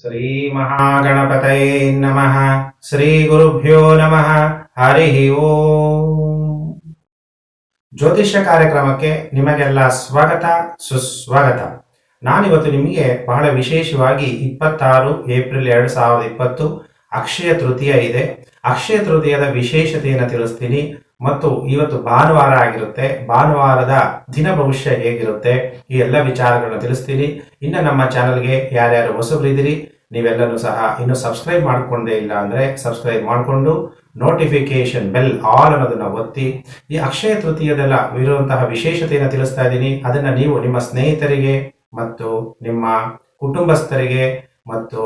ಶ್ರೀ ಮಹಾಗಣಪತಯೇ ನಮಃ. ಶ್ರೀ ಗುರುಭ್ಯೋ ನಮಃ. ಹರಿ ಓ. ಜ್ಯೋತಿಷ್ಯ ಕಾರ್ಯಕ್ರಮಕ್ಕೆ ನಿಮಗೆಲ್ಲ ಸ್ವಾಗತ, ಸುಸ್ವಾಗತ. ನಾನಿವತ್ತು ನಿಮಗೆ ಬಹಳ ವಿಶೇಷವಾಗಿ ಇಪ್ಪತ್ತಾರು ಏಪ್ರಿಲ್ ಎರಡು ಸಾವಿರದ ಇಪ್ಪತ್ತು ಅಕ್ಷಯ ತೃತೀಯ ಇದೆ. ಅಕ್ಷಯ ತೃತೀಯದ ವಿಶೇಷತೆಯನ್ನು ತಿಳಿಸ್ತೀನಿ. ಮತ್ತು ಇವತ್ತು ಭಾನುವಾರ ಆಗಿರುತ್ತೆ. ಭಾನುವಾರದ ದಿನ ಭವಿಷ್ಯ ಹೇಗಿರುತ್ತೆ? ಈ ಎಲ್ಲ ವಿಚಾರಗಳನ್ನ ತಿಳಿಸ್ತೀನಿ ಇನ್ನು ನಮ್ಮ ಚಾನಲ್ಗೆ ಯಾರ್ಯಾರು ಹೊಸಬರಿದ್ದೀರಿ, ನೀವೆಲ್ಲರೂ ಸಹ ಇನ್ನು ಸಬ್ಸ್ಕ್ರೈಬ್ ಮಾಡ್ಕೊಂಡೇ ಇಲ್ಲ ಅಂದರೆ ಸಬ್ಸ್ಕ್ರೈಬ್ ಮಾಡಿಕೊಂಡು ನೋಟಿಫಿಕೇಶನ್ ಬೆಲ್ ಆಲ್ ಅನ್ನೋದನ್ನ ಒತ್ತಿ. ಈ ಅಕ್ಷಯ ತೃತೀಯದೆಲ್ಲ ಇರುವಂತಹ ವಿಶೇಷತೆಯನ್ನು ತಿಳಿಸ್ತಾ ಇದ್ದೀನಿ. ಅದನ್ನು ನೀವು ನಿಮ್ಮ ಸ್ನೇಹಿತರಿಗೆ ಮತ್ತು ನಿಮ್ಮ ಕುಟುಂಬಸ್ಥರಿಗೆ ಮತ್ತು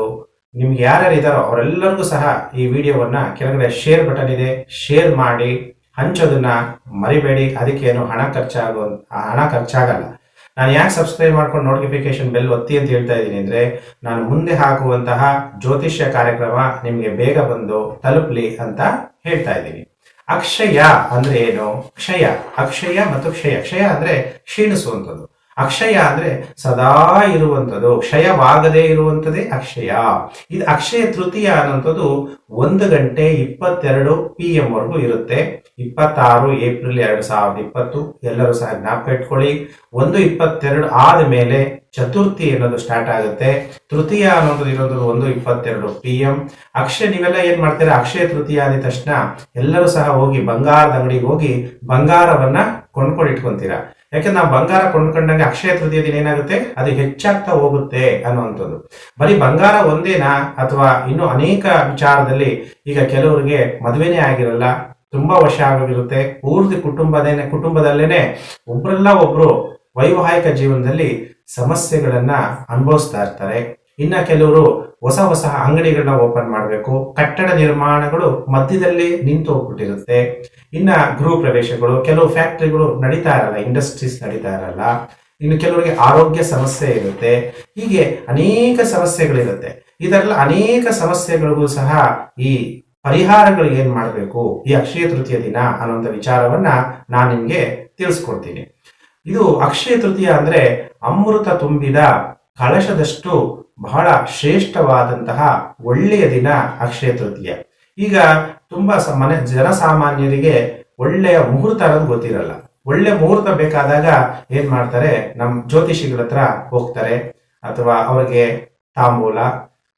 ನಿಮ್ಗೆ ಯಾರ್ಯಾರು ಇದ್ದಾರೋ ಅವರೆಲ್ಲರಿಗೂ ಸಹ ಈ ವಿಡಿಯೋವನ್ನ ಕೆಳಗಡೆ ಶೇರ್ ಬಟನ್ ಇದೆ. ಶೇರ್ ಮಾಡಿ. ಹಂಚೋದನ್ನ ಮರಿಬೇಡಿ, ಅದಕ್ಕೇನು ಹಣ ಖರ್ಚಾಗೋ ಹಣ ಖರ್ಚಾಗಲ್ಲ. ನಾನು ಯಾಕೆ ಸಬ್ಸ್ಕ್ರೈಬ್ ಮಾಡ್ಕೊಂಡು ನೋಟಿಫಿಕೇಶನ್ ಬೆಲ್ ಒತ್ತಿ ಅಂತ ಹೇಳ್ತಾ ಇದ್ದೀನಿ ಅಂದ್ರೆ, ನಾನು ಮುಂದೆ ಹಾಕುವಂತಹ ಜ್ಯೋತಿಷ್ಯ ಕಾರ್ಯಕ್ರಮ ನಿಮಗೆ ಬೇಗ ಬಂದು ತಲುಪಲಿ ಅಂತ ಹೇಳ್ತಾ ಇದ್ದೀನಿ. ಅಕ್ಷಯ ಅಂದ್ರೆ ಏನು? ಕ್ಷಯ. ಅಕ್ಷಯ ಮತ್ತು ಕ್ಷಯ. ಕ್ಷಯ ಅಂದ್ರೆ ಕ್ಷೀಣಿಸುವಂಥದ್ದು. ಅಕ್ಷಯ ಅಂದ್ರೆ ಸದಾ ಇರುವಂಥದ್ದು, ಕ್ಷಯವಾಗದೇ ಇರುವಂಥದ್ದೇ ಅಕ್ಷಯ. ಇದು ಅಕ್ಷಯ ತೃತೀಯ ಅನ್ನುವಂಥದ್ದು ಒಂದು ಗಂಟೆ ಇಪ್ಪತ್ತೆರಡು ಪಿ ಎಂ ವರೆಗೂ ಇರುತ್ತೆ. ಇಪ್ಪತ್ತಾರು ಏಪ್ರಿಲ್ ಎರಡು ಸಾವಿರದ ಇಪ್ಪತ್ತು, ಎಲ್ಲರೂ ಸಹ ಜ್ಞಾಪಕ ಇಟ್ಕೊಳ್ಳಿ. ಒಂದು ಇಪ್ಪತ್ತೆರಡು ಆದ ಮೇಲೆ ಚತುರ್ಥಿ ಅನ್ನೋದು ಸ್ಟಾರ್ಟ್ ಆಗುತ್ತೆ. ತೃತೀಯ ಅನ್ನೋದು ಇರೋದು ಒಂದು ಇಪ್ಪತ್ತೆರಡು ಪಿ ಎಂ ಅಕ್ಷಯ, ನೀವೆಲ್ಲ ಏನ್ ಮಾಡ್ತೀರಾ? ಅಕ್ಷಯ ತೃತೀಯ ಆದ ತಕ್ಷಣ ಎಲ್ಲರೂ ಸಹ ಹೋಗಿ ಬಂಗಾರದ ಅಂಗಡಿಗೆ ಹೋಗಿ ಬಂಗಾರವನ್ನ ಕೊಂಡ್ಕೊಂಡು ಇಟ್ಕೊಂತೀರಾ ಯಾಕಂದ್ರೆ ನಾವು ಬಂಗಾರ ಕೊಂಡ್ಕೊಂಡಂಗೆ ಅಕ್ಷಯ ತೃತೀಯ ದಿನ ಏನಾಗುತ್ತೆ? ಅದು ಹೆಚ್ಚಾಗ್ತಾ ಹೋಗುತ್ತೆ ಅನ್ನುವಂಥದ್ದು. ಬರೀ ಬಂಗಾರ ಒಂದೇನಾ? ಅಥವಾ ಇನ್ನು ಅನೇಕ ವಿಚಾರದಲ್ಲಿ ಈಗ ಕೆಲವರಿಗೆ ಮದುವೆನೇ ಆಗಿರಲ್ಲ, ತುಂಬಾ ವರ್ಷ ಆಗೋಗಿರುತ್ತೆ, ಪೂರ್ತಿ ಕುಟುಂಬದೇನೆ, ಕುಟುಂಬದಲ್ಲೇನೆ ಒಬ್ರಲ್ಲ ಒಬ್ರು ವೈವಾಹಿಕ ಜೀವನದಲ್ಲಿ ಸಮಸ್ಯೆಗಳನ್ನ ಅನುಭವಿಸ್ತಾ ಇರ್ತಾರೆ. ಇನ್ನ ಕೆಲವರು ಹೊಸ ಹೊಸ ಅಂಗಡಿಗಳನ್ನ ಓಪನ್ ಮಾಡಬೇಕು. ಕಟ್ಟಡ ನಿರ್ಮಾಣಗಳು ಮಧ್ಯದಲ್ಲಿ ನಿಂತು ಹೋಗ್ಬಿಟ್ಟಿರುತ್ತೆ. ಇನ್ನ ಗೃಹ ಪ್ರವೇಶಗಳು, ಕೆಲವು ಫ್ಯಾಕ್ಟರಿಗಳು ನಡೀತಾ ಇರಲ್ಲ, ಇಂಡಸ್ಟ್ರೀಸ್ ನಡೀತಾ ಇರಲ್ಲ. ಇನ್ನು ಕೆಲವರಿಗೆ ಆರೋಗ್ಯ ಸಮಸ್ಯೆ ಇರುತ್ತೆ. ಹೀಗೆ ಅನೇಕ ಸಮಸ್ಯೆಗಳಿರುತ್ತೆ. ಇದರಲ್ಲಿ ಅನೇಕ ಸಮಸ್ಯೆಗಳಿಗೂ ಸಹ ಈ ಪರಿಹಾರಗಳು ಏನ್ ಮಾಡಬೇಕು? ಈ ಅಕ್ಷಯ ತೃತೀಯ ದಿನ ಅನ್ನುವಂಥ ವಿಚಾರವನ್ನ ನಾನು ನಿಮ್ಗೆ ತಿಳಿಸ್ಕೊಡ್ತೀನಿ. ಇದು ಅಕ್ಷಯ ತೃತೀಯ ಅಂದ್ರೆ ಅಮೃತ ತುಂಬಿದ ಕಳಶದಷ್ಟು ಬಹಳ ಶ್ರೇಷ್ಠವಾದಂತಹ ಒಳ್ಳೆಯ ದಿನ ಅಕ್ಷಯ ತೃತೀಯ. ಈಗ ತುಂಬಾ ಮನೆ, ಜನಸಾಮಾನ್ಯರಿಗೆ ಒಳ್ಳೆಯ ಮುಹೂರ್ತ ಅನ್ನೋದು ಗೊತ್ತಿರಲ್ಲ. ಒಳ್ಳೆ ಮುಹೂರ್ತ ಬೇಕಾದಾಗ ಏನ್ ಮಾಡ್ತಾರೆ? ನಮ್ ಜ್ಯೋತಿಷಿಗಳ ಹತ್ರ ಹೋಗ್ತಾರೆ. ಅಥವಾ ಅವರಿಗೆ ತಾಂಬೂಲ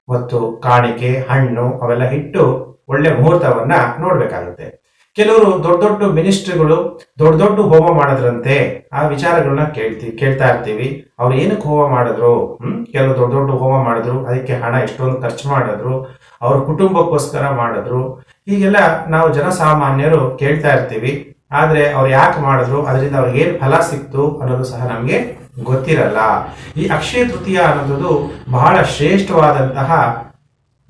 ಮತ್ತು ಕಾಣಿಕೆ, ಹಣ್ಣು ಅವೆಲ್ಲ ಇಟ್ಟು ಒಳ್ಳೆ ಮುಹೂರ್ತವನ್ನ ನೋಡ್ಬೇಕಾಗುತ್ತೆ. ಕೆಲವರು ದೊಡ್ಡ ದೊಡ್ಡ ಮಿನಿಸ್ಟ್ರಿಗಳು ದೊಡ್ಡ ದೊಡ್ಡ ಹೋಮ ಮಾಡಿದ್ರಂತೆ, ಆ ವಿಚಾರಗಳನ್ನ ಕೇಳ್ತಿ, ಕೇಳ್ತಾ ಇರ್ತೀವಿ. ಅವ್ರು ಏನಕ್ಕೆ ಹೋಮ ಮಾಡಿದ್ರು? ಹ್ಮ್? ಕೆಲವು ದೊಡ್ಡ ದೊಡ್ಡ ಹೋಮ ಮಾಡಿದ್ರು, ಅದಕ್ಕೆ ಹಣ ಎಷ್ಟೊಂದು ಖರ್ಚು ಮಾಡಿದ್ರು, ಅವ್ರ ಕುಟುಂಬಕ್ಕೋಸ್ಕರ ಮಾಡಿದ್ರು. ಹೀಗೆಲ್ಲ ನಾವು ಜನಸಾಮಾನ್ಯರು ಕೇಳ್ತಾ ಇರ್ತೀವಿ. ಆದ್ರೆ ಅವ್ರು ಯಾಕೆ ಮಾಡಿದ್ರು? ಅದರಿಂದ ಅವ್ರಿಗೆ ಏನ್ ಫಲ ಸಿಕ್ತು ಅನ್ನೋದು ಸಹ ನಮಗೆ ಗೊತ್ತಿರಲ್ಲ. ಈ ಅಕ್ಷಯ ತೃತೀಯ ಅನ್ನೋದು ಬಹಳ ಶ್ರೇಷ್ಠವಾದಂತಹ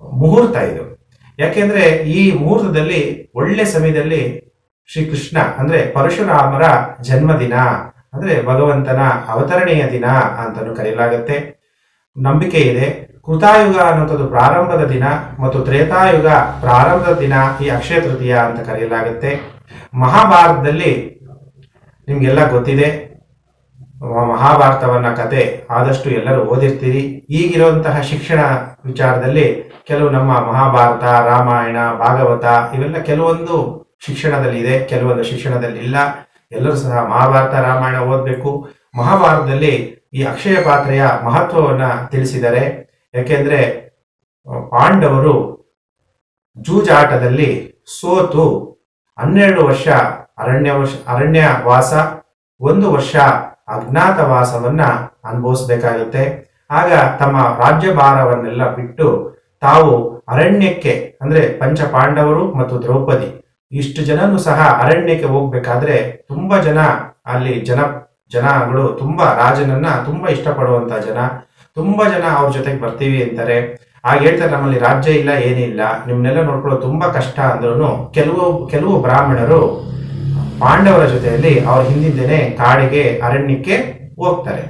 ಮುಹೂರ್ತ ಇದು. ಯಾಕೆಂದ್ರೆ ಈ ಮುಹೂರ್ತದಲ್ಲಿ ಒಳ್ಳೆ ಸಮಯದಲ್ಲಿ ಶ್ರೀಕೃಷ್ಣ, ಅಂದ್ರೆ ಪರಶುರಾಮರ ಜನ್ಮದಿನ, ಅಂದ್ರೆ ಭಗವಂತನ ಅವತರಣೆಯ ದಿನ ಅಂತಲೂ ಕರೆಯಲಾಗುತ್ತೆ. ನಂಬಿಕೆ ಇದೆ. ಕೃತಾಯುಗ ಅನ್ನುವಂಥದ್ದು ಪ್ರಾರಂಭದ ದಿನ ಮತ್ತು ತ್ರೇತಾಯುಗ ಪ್ರಾರಂಭದ ದಿನ ಈ ಅಕ್ಷಯ ತೃತೀಯ ಅಂತ ಕರೆಯಲಾಗುತ್ತೆ. ಮಹಾಭಾರತದಲ್ಲಿ ನಿಮ್ಗೆಲ್ಲ ಗೊತ್ತಿದೆ. ಮಹಾಭಾರತವನ್ನ ಕತೆ ಆದಷ್ಟು ಎಲ್ಲರೂ ಓದಿರ್ತೀರಿ. ಈಗಿರುವಂತಹ ಶಿಕ್ಷಣ ವಿಚಾರದಲ್ಲಿ ಕೆಲವು ನಮ್ಮ ಮಹಾಭಾರತ, ರಾಮಾಯಣ, ಭಾಗವತ ಇವೆಲ್ಲ ಕೆಲವೊಂದು ಶಿಕ್ಷಣದಲ್ಲಿ ಇದೆ, ಕೆಲವೊಂದು ಶಿಕ್ಷಣದಲ್ಲಿ ಇಲ್ಲ. ಎಲ್ಲರೂ ಸಹ ಮಹಾಭಾರತ, ರಾಮಾಯಣ ಓದಬೇಕು. ಮಹಾಭಾರತದಲ್ಲಿ ಈ ಅಕ್ಷಯ ಪಾತ್ರೆಯ ಮಹತ್ವವನ್ನ ತಿಳಿಸಿದರೆ, ಯಾಕೆಂದ್ರೆ ಪಾಂಡವರು ಜೂಜಾಟದಲ್ಲಿ ಸೋತು ಹನ್ನೆರಡು ವರ್ಷ ಅರಣ್ಯ ವರ್ಷ ಅರಣ್ಯ ವಾಸ ಒಂದು ವರ್ಷ ಅಜ್ಞಾತವಾಸವನ್ನ ಅನುಭವಿಸ್ಬೇಕಾಗುತ್ತೆ. ಆಗ ತಮ್ಮ ರಾಜ್ಯ ಭಾರವನ್ನೆಲ್ಲ ಬಿಟ್ಟು ತಾವು ಅರಣ್ಯಕ್ಕೆ, ಅಂದ್ರೆ ಪಂಚ ಪಾಂಡವರು ಮತ್ತು ದ್ರೌಪದಿ, ಇಷ್ಟು ಜನನು ಸಹ ಅರಣ್ಯಕ್ಕೆ ಹೋಗ್ಬೇಕಾದ್ರೆ ತುಂಬಾ ಜನ ಅಲ್ಲಿ ಜನ ಜನಗಳು ತುಂಬಾ ರಾಜನನ್ನ ತುಂಬಾ ಇಷ್ಟಪಡುವಂತ ಜನ, ತುಂಬಾ ಜನ ಅವ್ರ ಜೊತೆಗೆ ಬರ್ತೀವಿ ಅಂತಾರೆ. ಆಗ ಹೇಳ್ತಾರೆ, ನಮ್ಮಲ್ಲಿ ರಾಜ್ಯ ಇಲ್ಲ, ಏನಿಲ್ಲ, ನಿಮ್ನೆಲ್ಲ ನೋಡ್ಕೊಳ್ಳೋದು ತುಂಬಾ ಕಷ್ಟ ಅಂದ್ರೂ ಕೆಲವು ಕೆಲವು ಬ್ರಾಹ್ಮಣರು ಪಾಂಡವರ ಜೊತೆಯಲ್ಲಿ ಅವ್ರ ಹಿಂದಿಂದೇನೆ ಕಾಡಿಗೆ, ಅರಣ್ಯಕ್ಕೆ ಹೋಗ್ತಾರೆ.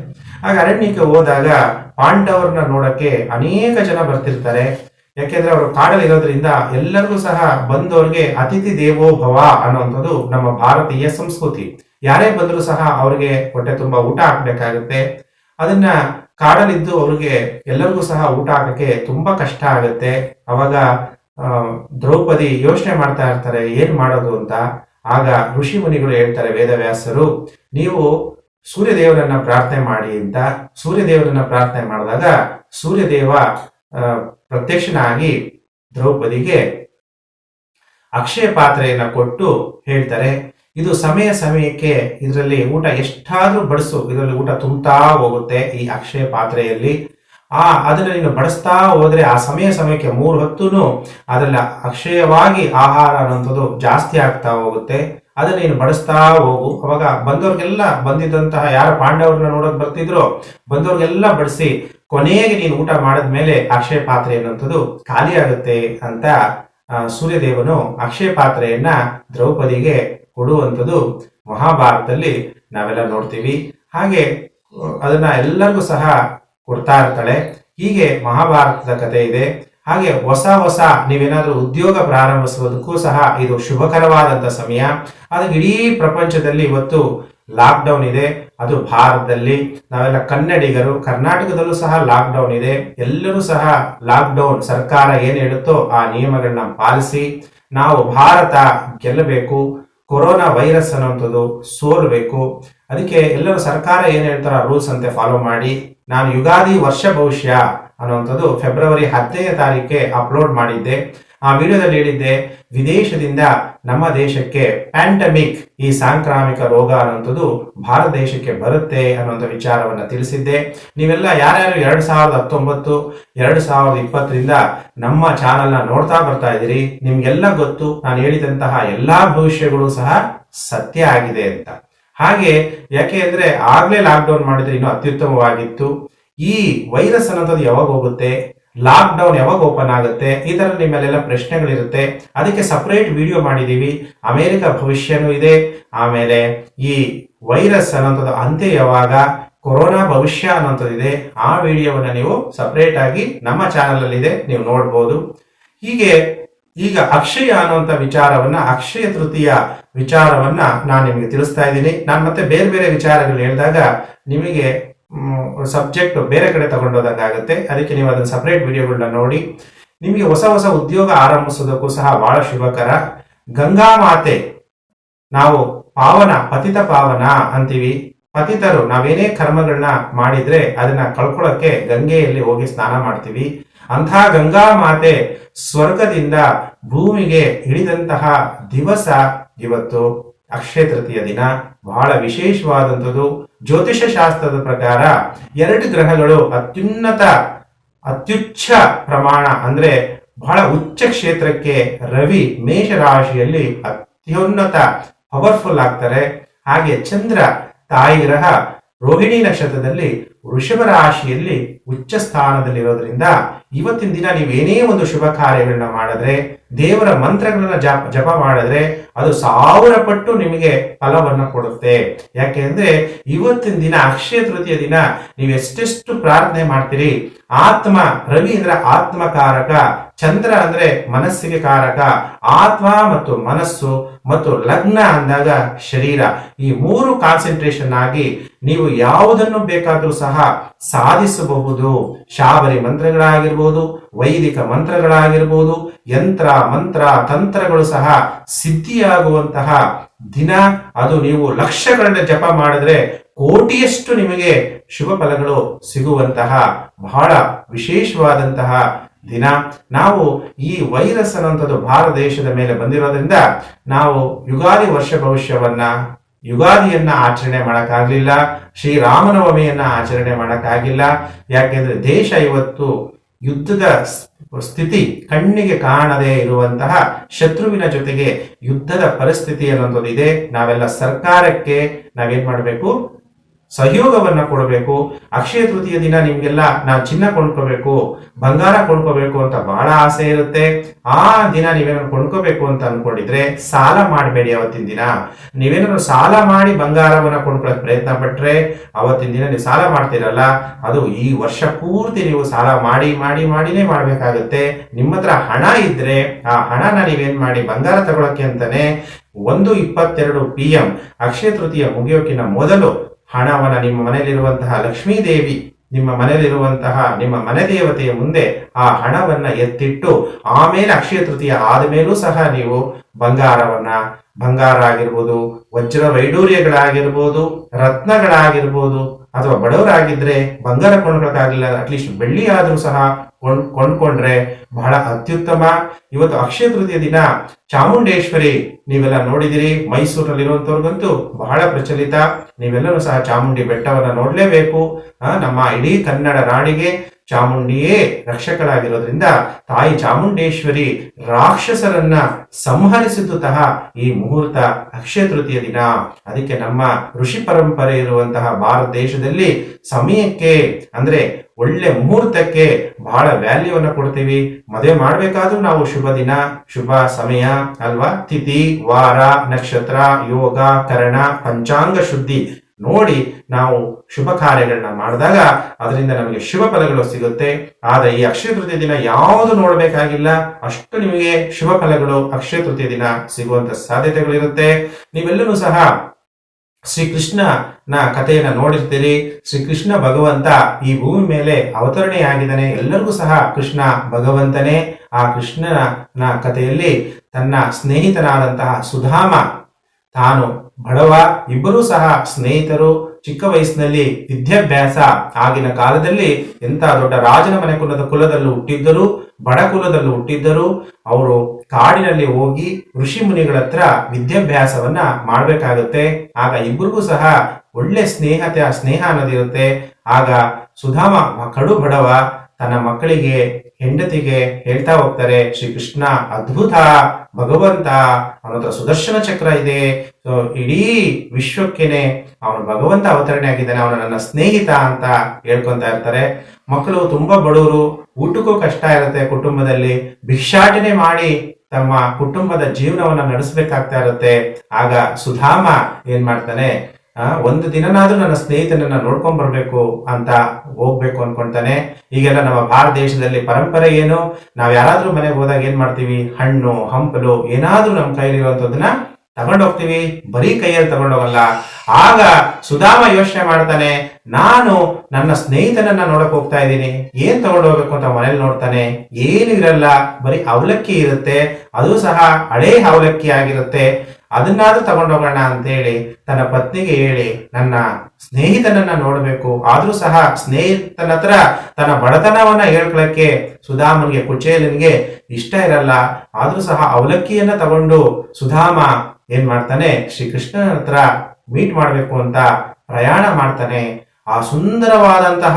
ಆಗ ಅರಣ್ಯಕ್ಕೆ ಹೋದಾಗ ಪಾಂಡವರನ್ನ ನೋಡಕ್ಕೆ ಅನೇಕ ಜನ ಬರ್ತಿರ್ತಾರೆ. ಯಾಕೆಂದ್ರೆ ಅವರು ಕಾಡಲ್ಲಿ ಇರೋದ್ರಿಂದ ಎಲ್ಲರಿಗೂ ಸಹ ಬಂದವ್ರಿಗೆ ಅತಿಥಿ ದೇವೋ ಭವ ಅನ್ನುವಂಥದ್ದು ನಮ್ಮ ಭಾರತೀಯ ಸಂಸ್ಕೃತಿ. ಯಾರೇ ಬಂದರೂ ಸಹ ಅವ್ರಿಗೆ ಹೊಟ್ಟೆ ತುಂಬಾ ಊಟ ಹಾಕ್ಬೇಕಾಗುತ್ತೆ. ಅದನ್ನ ಕಾಡಲಿದ್ದು ಅವ್ರಿಗೆ ಎಲ್ಲರಿಗೂ ಸಹ ಊಟ ಹಾಕಕ್ಕೆ ತುಂಬಾ ಕಷ್ಟ ಆಗುತ್ತೆ. ಅವಾಗ ದ್ರೌಪದಿ ಯೋಚನೆ ಮಾಡ್ತಾ ಇರ್ತಾರೆ, ಏನ್ ಮಾಡೋದು ಅಂತ. ಆಗ ಋಷಿ ಮುನಿಗಳು ಹೇಳ್ತಾರೆ, ವೇದವ್ಯಾಸರು, ನೀವು ಸೂರ್ಯದೇವರನ್ನ ಪ್ರಾರ್ಥನೆ ಮಾಡಿ ಅಂತ ಸೂರ್ಯದೇವರನ್ನ ಪ್ರಾರ್ಥನೆ ಮಾಡಿದಾಗ ಸೂರ್ಯದೇವ ಪ್ರತ್ಯಕ್ಷನಾಗಿ ದ್ರೌಪದಿಗೆ ಅಕ್ಷಯ ಪಾತ್ರೆಯನ್ನ ಕೊಟ್ಟು ಹೇಳ್ತಾರೆ, ಇದು ಸಮಯ ಸಮಯಕ್ಕೆ ಇದರಲ್ಲಿ ಊಟ ಎಷ್ಟಾದ್ರೂ ಬಡಿಸು, ಇದರಲ್ಲಿ ಊಟ ತುಂಬ್ತಾ ಹೋಗುತ್ತೆ ಈ ಅಕ್ಷಯ ಪಾತ್ರೆಯಲ್ಲಿ. ಆ, ಅದನ್ನ ನೀನು ಬಡಿಸ್ತಾ ಹೋದ್ರೆ ಆ ಸಮಯ ಸಮಯಕ್ಕೆ ಮೂರು ಹೊತ್ತೂ ಅದರಲ್ಲಿ ಅಕ್ಷಯವಾಗಿ ಆಹಾರ ಅನ್ನೋಂಥದ್ದು ಜಾಸ್ತಿ ಆಗ್ತಾ ಹೋಗುತ್ತೆ. ಅದನ್ನ ನೀನು ಬಡಿಸ್ತಾ ಹೋಗು. ಅವಾಗ ಬಂದವ್ರಿಗೆಲ್ಲ ಬಂದಿದ್ದಂತಹ ಯಾರ ಪಾಂಡವರನ್ನ ನೋಡೋಕೆ ಬರ್ತಿದ್ರು ಬಂದವ್ರಿಗೆಲ್ಲ ಬಡಿಸಿ ಕೊನೆಗೆ ನೀನು ಊಟ ಮಾಡಿದ್ಮೇಲೆ ಅಕ್ಷಯ ಪಾತ್ರೆ ಅನ್ನೋಂಥದ್ದು ಖಾಲಿ ಆಗುತ್ತೆ ಅಂತ ಸೂರ್ಯದೇವನು ಅಕ್ಷಯ ಪಾತ್ರೆಯನ್ನ ದ್ರೌಪದಿಗೆ ಕೊಡುವಂಥದ್ದು ಮಹಾಭಾರತದಲ್ಲಿ ನಾವೆಲ್ಲ ನೋಡ್ತೀವಿ. ಹಾಗೆ, ಅದನ್ನ ಎಲ್ಲರಿಗೂ ಸಹ ಕೊಡ್ತಾ ಇರ್ತಾಳೆ. ಹೀಗೆ ಮಹಾಭಾರತದ ಕಥೆ ಇದೆ. ಹಾಗೆ ಹೊಸ ಹೊಸ ನೀವೇನಾದ್ರೂ ಉದ್ಯೋಗ ಪ್ರಾರಂಭಿಸುವುದಕ್ಕೂ ಸಹ ಇದು ಶುಭಕರವಾದಂತ ಸಮಯ. ಅದು ಇಡೀ ಪ್ರಪಂಚದಲ್ಲಿ ಇವತ್ತು ಲಾಕ್ಡೌನ್ ಇದೆ. ಅದು ಭಾರತದಲ್ಲಿ. ನಾವೆಲ್ಲ ಕನ್ನಡಿಗರು, ಕರ್ನಾಟಕದಲ್ಲೂ ಸಹ ಲಾಕ್ಡೌನ್ ಇದೆ. ಎಲ್ಲರೂ ಸಹ ಲಾಕ್ಡೌನ್ ಸರ್ಕಾರ ಏನ್ ಹೇಳುತ್ತೋ ಆ ನಿಯಮಗಳನ್ನ ಪಾಲಿಸಿ ನಾವು ಭಾರತ ಗೆಲ್ಲಬೇಕು. ಕೊರೋನಾ ವೈರಸ್ ಅನ್ನುವಂಥದ್ದು ಸೋಲ್ಬೇಕು. ಅದಕ್ಕೆ ಎಲ್ಲರೂ ಸರ್ಕಾರ ಏನ್ ಹೇಳ್ತಾರ ರೂಲ್ಸ್ ಅಂತೆ ಫಾಲೋ ಮಾಡಿ, ನಾನು ಯುಗಾದಿ ವರ್ಷ ಭವಿಷ್ಯ ಅನ್ನುವಂಥದ್ದು ಫೆಬ್ರವರಿ ಹದಿನೈದು ತಾರೀಕೆ ಅಪ್ಲೋಡ್ ಮಾಡಿದ್ದೆ. ಆ ವಿಡಿಯೋದಲ್ಲಿ ಹೇಳಿದ್ದೆ, ವಿದೇಶದಿಂದ ನಮ್ಮ ದೇಶಕ್ಕೆ ಪ್ಯಾಂಡಮಿಕ್ ಈ ಸಾಂಕ್ರಾಮಿಕ ರೋಗ ಅನ್ನುವಂಥದ್ದು ಭಾರತ ದೇಶಕ್ಕೆ ಬರುತ್ತೆ ಅನ್ನುವಂಥ ವಿಚಾರವನ್ನ ತಿಳಿಸಿದ್ದೆ. ನೀವೆಲ್ಲ ಯಾರ್ಯಾರು ಎರಡ್ ಸಾವಿರದ ಹತ್ತೊಂಬತ್ತು, ಎರಡು ಸಾವಿರದ ಇಪ್ಪತ್ತರಿಂದ ನಮ್ಮ ಚಾನೆಲ್ನ ನೋಡ್ತಾ ಬರ್ತಾ ಇದ್ದೀರಿ, ನಿಮ್ಗೆಲ್ಲ ಗೊತ್ತು, ನಾನು ಹೇಳಿದಂತಹ ಎಲ್ಲಾ ಭವಿಷ್ಯಗಳು ಸಹ ಸತ್ಯ ಆಗಿದೆ ಅಂತ. ಹಾಗೆ ಯಾಕೆ ಅಂದ್ರೆ ಆಗ್ಲೇ ಲಾಕ್ಡೌನ್ ಮಾಡಿದ್ರೆ ಇನ್ನು ಅತ್ಯುತ್ತಮವಾಗಿತ್ತು. ಈ ವೈರಸ್ ಅನ್ನೋದು ಯಾವಾಗ ಹೋಗುತ್ತೆ? ಲಾಕ್ ಡೌನ್ ಯಾವಾಗ ಓಪನ್ ಆಗುತ್ತೆ? ಈ ತರ ನಿಮ್ಮಲ್ಲೆಲ್ಲ ಪ್ರಶ್ನೆಗಳಿರುತ್ತೆ. ಅದಕ್ಕೆ ಸಪರೇಟ್ ವಿಡಿಯೋ ಮಾಡಿದೀವಿ. ಅಮೆರಿಕ ಭವಿಷ್ಯನೂ ಇದೆ. ಆಮೇಲೆ ಈ ವೈರಸ್ ಅನ್ನೋಂಥದ್ದು ಅಂತ್ಯ ಯಾವಾಗ? ಕೊರೋನಾ ಭವಿಷ್ಯ ಅನ್ನೋದಿದೆ ಇದೆ. ಆ ವಿಡಿಯೋವನ್ನು ನೀವು ಸಪರೇಟ್ ಆಗಿ ನಮ್ಮ ಚಾನಲ್ ಅಲ್ಲಿ ಇದೆ ನೀವು ನೋಡ್ಬೋದು. ಹೀಗೆ ಈಗ ಅಕ್ಷಯ ಅನ್ನುವಂಥ ವಿಚಾರವನ್ನ, ಅಕ್ಷಯ ತೃತೀಯ ವಿಚಾರವನ್ನ ನಾನು ನಿಮಗೆ ತಿಳಿಸ್ತಾ ಇದ್ದೀನಿ. ನಾನು ಮತ್ತೆ ಬೇರೆ ಬೇರೆ ವಿಚಾರಗಳು ಹೇಳಿದಾಗ ನಿಮಗೆ ಸಬ್ಜೆಕ್ಟ್ ಬೇರೆ ಕಡೆ ತಗೊಂಡೋದಂಗಾಗುತ್ತೆ ಅದಕ್ಕೆ ನೀವು ಅದನ್ನ ಸಪರೇಟ್ ವಿಡಿಯೋಗಳನ್ನ ನೋಡಿ. ನಿಮಗೆ ಹೊಸ ಹೊಸ ಉದ್ಯೋಗ ಆರಂಭಿಸೋದಕ್ಕೂ ಸಹ ಬಹಳ ಶುಭಕರ. ಗಂಗಾ ಮಾತೆ, ನಾವು ಪಾವನ, ಪತಿತ ಪಾವನ ಅಂತೀವಿ. ಪತಿತರು, ನಾವೇನೇ ಕರ್ಮಗಳನ್ನ ಮಾಡಿದ್ರೆ ಅದನ್ನ ಕಳ್ಕೊಳ್ಳೋಕೆ ಗಂಗೆಯಲ್ಲಿ ಹೋಗಿ ಸ್ನಾನ ಮಾಡ್ತೀವಿ. ಅಂತಹ ಗಂಗಾ ಮಾತೆ ಸ್ವರ್ಗದಿಂದ ಭೂಮಿಗೆ ಇಳಿದಂತಹ ದಿವಸ ಇವತ್ತು ಅಕ್ಷಯ ತೃತೀಯ ದಿನ. ಬಹಳ ವಿಶೇಷವಾದಂಥದ್ದು. ಜ್ಯೋತಿಷ ಶಾಸ್ತ್ರದ ಪ್ರಕಾರ ಎರಡು ಗ್ರಹಗಳು ಅತ್ಯುನ್ನತ ಅತ್ಯುಚ್ಚ ಪ್ರಮಾಣ ಅಂದ್ರೆ ಬಹಳ ಉಚ್ಚ ಕ್ಷೇತ್ರಕ್ಕೆ ರವಿ ಮೇಷ ರಾಶಿಯಲ್ಲಿ ಅತ್ಯುನ್ನತ ಪವರ್ಫುಲ್ ಆಗ್ತಾರೆ. ಹಾಗೆ ಚಂದ್ರ ತಾಯಿ ಗ್ರಹ ರೋಹಿಣಿ ನಕ್ಷತ್ರದಲ್ಲಿ ವೃಷಭ ರಾಶಿಯಲ್ಲಿ ಉಚ್ಚ ಸ್ಥಾನದಲ್ಲಿರೋದ್ರಿಂದ ಇವತ್ತಿನ ದಿನ ನೀವೇನೇ ಒಂದು ಶುಭ ಕಾರ್ಯಗಳನ್ನ ಮಾಡಿದ್ರೆ, ದೇವರ ಮಂತ್ರಗಳನ್ನ ಜಪ ಜಪ ಮಾಡಿದ್ರೆ ಅದು ಸಾವಿರ ಪಟ್ಟು ನಿಮಗೆ ಫಲವನ್ನ ಕೊಡುತ್ತೆ. ಯಾಕೆಂದ್ರೆ ಇವತ್ತಿನ ದಿನ ಅಕ್ಷಯ ತೃತೀಯ ದಿನ ನೀವು ಎಷ್ಟೆಷ್ಟು ಪ್ರಾರ್ಥನೆ ಮಾಡ್ತೀರಿ? ಆತ್ಮ, ರವಿ ಅಂದ್ರೆ ಆತ್ಮಕಾರಕ, ಚಂದ್ರ ಅಂದ್ರೆ ಮನಸ್ಸಿಗೆ ಕಾರಕ, ಆತ್ಮ ಮತ್ತು ಮನಸ್ಸು ಮತ್ತು ಲಗ್ನ ಅಂದಾಗ ಶರೀರ. ಈ ಮೂರು ಕಾನ್ಸಂಟ್ರೇಷನ್ ಆಗಿ ನೀವು ಯಾವುದನ್ನು ಬೇಕಾದರೂ ಸಹ ಸಾಧಿಸಬಹುದು. ಶಾಬರಿ ಮಂತ್ರಗಳಾಗಿರ್ಬೋದು, ವೈದಿಕ ಮಂತ್ರಗಳಾಗಿರ್ಬೋದು, ಯಂತ್ರ, ಮಂತ್ರ, ತಂತ್ರಗಳು ಸಹ ಸಿದ್ಧಿಯಾಗುವಂತಹ ದಿನ. ಅದು ನೀವು ಲಕ್ಷಗಳನ್ನ ಜಪ ಮಾಡಿದ್ರೆ ಕೋಟಿಯಷ್ಟು ನಿಮಗೆ ಶುಭ ಫಲಗಳು ಸಿಗುವಂತಹ ಬಹಳ ವಿಶೇಷವಾದಂತಹ ದಿನ ನಾವು ಈ ವೈರಸ್ ಅನ್ನುವಂಥದ್ದು ಭಾರತ ದೇಶದ ಮೇಲೆ ಬಂದಿರೋದ್ರಿಂದ ನಾವು ಯುಗಾದಿ ವರ್ಷ ಭವಿಷ್ಯವನ್ನ, ಯುಗಾದಿಯನ್ನ ಆಚರಣೆ ಮಾಡಕ್ಕಾಗ್ಲಿಲ್ಲ, ಶ್ರೀರಾಮನವಮಿಯನ್ನ ಆಚರಣೆ ಮಾಡಕ್ಕಾಗಿಲ್ಲ. ಯಾಕೆಂದ್ರೆ ದೇಶ ಇವತ್ತು ಯುದ್ಧದ ಸ್ಥಿತಿ ಕಣ್ಣಿಗೆ ಕಾಣದೇ ಇರುವಂತಹ ಶತ್ರುವಿನ ಜೊತೆಗೆ ಯುದ್ಧದ ಪರಿಸ್ಥಿತಿ ಅನ್ನೋದು ಇದೆ ನಾವೆಲ್ಲ ಸರ್ಕಾರಕ್ಕೆ ನಾವೇನ್ ಮಾಡಬೇಕು? ಸಹಯೋಗವನ್ನ ಕೊಡಬೇಕು, ಅಕ್ಷಯ ತೃತೀಯ ದಿನ ನಿಮ್ಗೆಲ್ಲ ನಾವು ಚಿನ್ನ ಕೊಂಡ್ಕೋಬೇಕು, ಬಂಗಾರ ಕೊಂಡ್ಕೋಬೇಕು ಅಂತ ಬಹಳ ಆಸೆ ಇರುತ್ತೆ. ಆ ದಿನ ನೀವೇನಾದ್ರು ಕೊಂಡ್ಕೋಬೇಕು ಅಂತ ಅನ್ಕೊಂಡಿದ್ರೆ ಸಾಲ ಮಾಡಬೇಡಿ ಅವತ್ತಿನ ದಿನ. ನೀವೇನಾದ್ರು ಸಾಲ ಮಾಡಿ ಬಂಗಾರವನ್ನ ಕೊಂಡ್ಕೊಳ್ಳೋಕೆ ಪ್ರಯತ್ನ ಪಟ್ರೆ ಅವತ್ತಿನ ದಿನ ನೀವು ಸಾಲ ಮಾಡ್ತೀರಲ್ಲ, ಅದು ಈ ವರ್ಷ ಪೂರ್ತಿ ನೀವು ಸಾಲ ಮಾಡಿ ಮಾಡಿ, ಮಾಡಿನೇ ಮಾಡ್ಬೇಕಾಗುತ್ತೆ. ನಿಮ್ಮ ಹತ್ರ ಹಣ ಇದ್ರೆ ಆ ಹಣನ ನೀವೇನ್ ಮಾಡಿ ಬಂಗಾರ ತಗೊಳಕ್ಕೆ ಅಂತಾನೆ ಒಂದು ಇಪ್ಪತ್ತೆರಡು ಪಿ ಎಂ ಅಕ್ಷಯ ತೃತೀಯ ಮುಗಿಯೋಕಿನ ಮೊದಲು ಹಣವನ್ನ ನಿಮ್ಮ ಮನೆಯಲ್ಲಿರುವಂತಹ ಲಕ್ಷ್ಮೀ ದೇವಿ ನಿಮ್ಮ ಮನೆಯಲ್ಲಿರುವಂತಹ ನಿಮ್ಮ ಮನೆ ದೇವತೆಯ ಮುಂದೆ ಆ ಹಣವನ್ನ ಎತ್ತಿಟ್ಟು, ಆಮೇಲೆ ಅಕ್ಷಯ ತೃತೀಯ ಆದಮೇಲೂ ಸಹ ನೀವು ಬಂಗಾರವನ್ನ, ಬಂಗಾರ ಆಗಿರ್ಬೋದು, ವಜ್ರ ವೈಡೂರ್ಯಗಳಾಗಿರ್ಬೋದು, ರತ್ನಗಳಾಗಿರ್ಬೋದು ಅಥವಾ ಬಡವರಾಗಿದ್ರೆ ಬಂಗಾರ ಕೊಂಡ್ಕೊಳಕ್ಕಾಗಲಿಲ್ಲ ಅಟ್ಲೀಸ್ಟ್ ಬೆಳ್ಳಿ ಆದ್ರೂ ಸಹ ಕೊಂಡ್, ಕೊಂಡ್ಕೊಂಡ್ರೆ ಬಹಳ ಅತ್ಯುತ್ತಮ. ಇವತ್ತು ಅಕ್ಷಯ ತೃತೀಯ ದಿನ, ಚಾಮುಂಡೇಶ್ವರಿ, ನೀವೆಲ್ಲ ನೋಡಿದಿರಿ ಮೈಸೂರಲ್ಲಿರುವಂತವ್ರಿಗಂತೂ ಬಹಳ ಪ್ರಚಲಿತ. ನೀವೆಲ್ಲರೂ ಸಹ ಚಾಮುಂಡಿ ಬೆಟ್ಟವನ್ನ ನೋಡ್ಲೇಬೇಕು. ನಮ್ಮ ಇಡೀ ಕನ್ನಡ ನಾಡಿಗೆ ಚಾಮುಂಡಿಯೇ ರಕ್ಷಕರಾಗಿರೋದ್ರಿಂದ ತಾಯಿ ಚಾಮುಂಡೇಶ್ವರಿ ರಾಕ್ಷಸರನ್ನ ಸಂಹರಿಸಿದ್ದು ತಹ ಈ ಮುಹೂರ್ತ ಅಕ್ಷಯ ತೃತೀಯ ದಿನ. ಅದಕ್ಕೆ ನಮ್ಮ ಋಷಿ ಪರಂಪರೆ ಇರುವಂತಹ ಭಾರತ ದೇಶದಲ್ಲಿ ಸಮಯಕ್ಕೆ, ಅಂದ್ರೆ ಒಳ್ಳೆ ಮುಹೂರ್ತಕ್ಕೆ ಬಹಳ ವ್ಯಾಲ್ಯೂವನ್ನು ಕೊಡ್ತೀವಿ. ಮದುವೆ ಮಾಡ್ಬೇಕಾದ್ರೂ ನಾವು ಶುಭ ದಿನ, ಶುಭ ಸಮಯ ಅಲ್ವಾ? ತಿಥಿ, ವಾರ, ನಕ್ಷತ್ರ, ಯೋಗ, ಕರಣ, ಪಂಚಾಂಗ ಶುದ್ಧಿ ನೋಡಿ ನಾವು ಶುಭ ಕಾರ್ಯಗಳನ್ನ ಮಾಡಿದಾಗ ಅದರಿಂದ ನಮಗೆ ಶುಭ ಫಲಗಳು ಸಿಗುತ್ತೆ. ಆದ್ರೆ ಈ ಅಕ್ಷಯ ತೃತೀಯ ದಿನ ಯಾವುದು ನೋಡಬೇಕಾಗಿಲ್ಲ. ಅಷ್ಟು ನಿಮಗೆ ಶುಭ ಫಲಗಳು ಅಕ್ಷಯ ತೃತೀಯ ದಿನ ಸಿಗುವಂತ ಸಾಧ್ಯತೆಗಳಿರುತ್ತೆ ನೀವೆಲ್ಲರೂ ಸಹ ಶ್ರೀಕೃಷ್ಣನ ಕಥೆಯನ್ನ ನೋಡಿರ್ತೀರಿ. ಶ್ರೀಕೃಷ್ಣ ಭಗವಂತ ಈ ಭೂಮಿ ಮೇಲೆ ಅವತರಣೆಯಾಗಿದ್ದಾನೆ ಎಲ್ಲರಿಗೂ ಸಹ ಕೃಷ್ಣ ಭಗವಂತನೇ. ಆ ಕೃಷ್ಣನ ಕಥೆಯಲ್ಲಿ ತನ್ನ ಸ್ನೇಹಿತನಾದಂತಹ ಸುಧಾಮ ತಾನು ಬಡವ, ಇಬ್ಬರೂ ಸಹ ಸ್ನೇಹಿತರು, ಚಿಕ್ಕ ವಯಸ್ಸಿನಲ್ಲಿ ವಿದ್ಯಾಭ್ಯಾಸ ಆಗಿನ ಕಾಲದಲ್ಲಿ ಎಂತ ದೊಡ್ಡ ರಾಜನ ಮನೆ ಕುಲದ ಕುಲದಲ್ಲಿ ಹುಟ್ಟಿದ್ದರು, ಬಡ ಕುಲದಲ್ಲಿ ಹುಟ್ಟಿದ್ದರು. ಅವರು ಕಾಡಿನಲ್ಲಿ ಹೋಗಿ ಋಷಿ ಮುನಿಗಳ ಹತ್ರ ವಿದ್ಯಾಭ್ಯಾಸವನ್ನ ಮಾಡಬೇಕಾಗುತ್ತೆ. ಆಗ ಇಬ್ಬರಿಗೂ ಸಹ ಒಳ್ಳೆ ಸ್ನೇಹತೆ, ಆ ಸ್ನೇಹ ಅನ್ನೋದಿರುತ್ತೆ. ಆಗ ಸುಧಾಮ ಕಡು ಬಡವ, ತನ್ನ ಮಕ್ಕಳಿಗೆ ಹೆಂಡತಿಗೆ ಹೇಳ್ತಾ ಹೋಗ್ತಾರೆ, ಶ್ರೀಕೃಷ್ಣ, ಅದ್ಭುತ, ಭಗವಂತ ಅವನ ಹತ್ರ ಸುದರ್ಶನ ಚಕ್ರ ಇದೆ. ಸೊ ಇಡೀ ವಿಶ್ವಕ್ಕೇನೆ ಅವನು ಭಗವಂತ ಅವತರಣೆ ಆಗಿದ್ದಾನೆ, ಅವನು ನನ್ನ ಸ್ನೇಹಿತ ಅಂತ ಹೇಳ್ಕೊಂತ ಇರ್ತಾರೆ. ಮಕ್ಕಳು ತುಂಬಾ ಬಡವರು, ಊಟಕ್ಕೂ ಕಷ್ಟ ಇರುತ್ತೆ ಕುಟುಂಬದಲ್ಲಿ. ಭಿಕ್ಷಾಟನೆ ಮಾಡಿ ತಮ್ಮ ಕುಟುಂಬದ ಜೀವನವನ್ನ ನಡೆಸಬೇಕಾಗ್ತಾ ಇರುತ್ತೆ. ಆಗ ಸುಧಾಮ ಏನ್ ಮಾಡ್ತಾನೆ ಆ, ಒಂದು ದಿನನಾದ್ರೂ ನನ್ನ ಸ್ನೇಹಿತನನ್ನ ನೋಡ್ಕೊಂಡ್ ಬರ್ಬೇಕು ಅಂತ ಹೋಗ್ಬೇಕು ಅನ್ಕೊಂತಾನೆ. ಈಗೆಲ್ಲ ನಮ್ಮ ಭಾರತ ದೇಶದಲ್ಲಿ ಪರಂಪರೆ ಏನು? ನಾವ್ ಯಾರಾದ್ರೂ ಮನೆಗೆ ಹೋದಾಗ ಏನ್ ಮಾಡ್ತೀವಿ? ಹಣ್ಣು ಹಂಪಲು ಏನಾದ್ರೂ ನಮ್ಮ ಕೈಲಿರುವಂತದನ್ನ ತಗೊಂಡೋಗ್ತೀವಿ ಬರೀ ಕೈಯಲ್ಲಿ ತಗೊಂಡೋಗಲ್ಲ ಆಗ ಸುಧಾಮ ಯೋಚನೆ ಮಾಡ್ತಾನೆ ನಾನು ನನ್ನ ಸ್ನೇಹಿತನನ್ನ ನೋಡಕ್ ಹೋಗ್ತಾ ಇದ್ದೀನಿ. ಏನ್ ತಗೊಂಡೋಗ್ಬೇಕು ಅಂತ ಮನೇಲಿ ನೋಡ್ತಾನೆ. ಏನು ಇರಲ್ಲ ಬರೀ ಅವಲಕ್ಕಿ ಇರುತ್ತೆ. ಅದು ಸಹ ಹಳೇ ಅವಲಕ್ಕಿ ಆಗಿರುತ್ತೆ. ಅದನ್ನಾದ್ರೂ ತಗೊಂಡೋಗೋಣ ಅಂತೇಳಿ ತನ್ನ ಪತ್ನಿಗೆ ಹೇಳಿ ನನ್ನ ಸ್ನೇಹಿತನನ್ನ ನೋಡಬೇಕು. ಆದ್ರೂ ಸಹ ಸ್ನೇಹಿತನ ಹತ್ರ ತನ್ನ ಬಡತನವನ್ನ ಹೇಳ್ಕೊಳಕ್ಕೆ ಸುಧಾಮನ್ಗೆ, ಕುಚೇಲನಿಗೆ ಇಷ್ಟ ಇರಲ್ಲ. ಆದ್ರೂ ಸಹ ಅವಲಕ್ಕಿಯನ್ನ ತಗೊಂಡು ಸುಧಾಮ ಏನ್ ಮಾಡ್ತಾನೆ, ಶ್ರೀಕೃಷ್ಣನ ಹತ್ರ ಮೀಟ್ ಮಾಡಬೇಕು ಅಂತ ಪ್ರಯಾಣ ಮಾಡ್ತಾನೆ. ಆ ಸುಂದರವಾದಂತಹ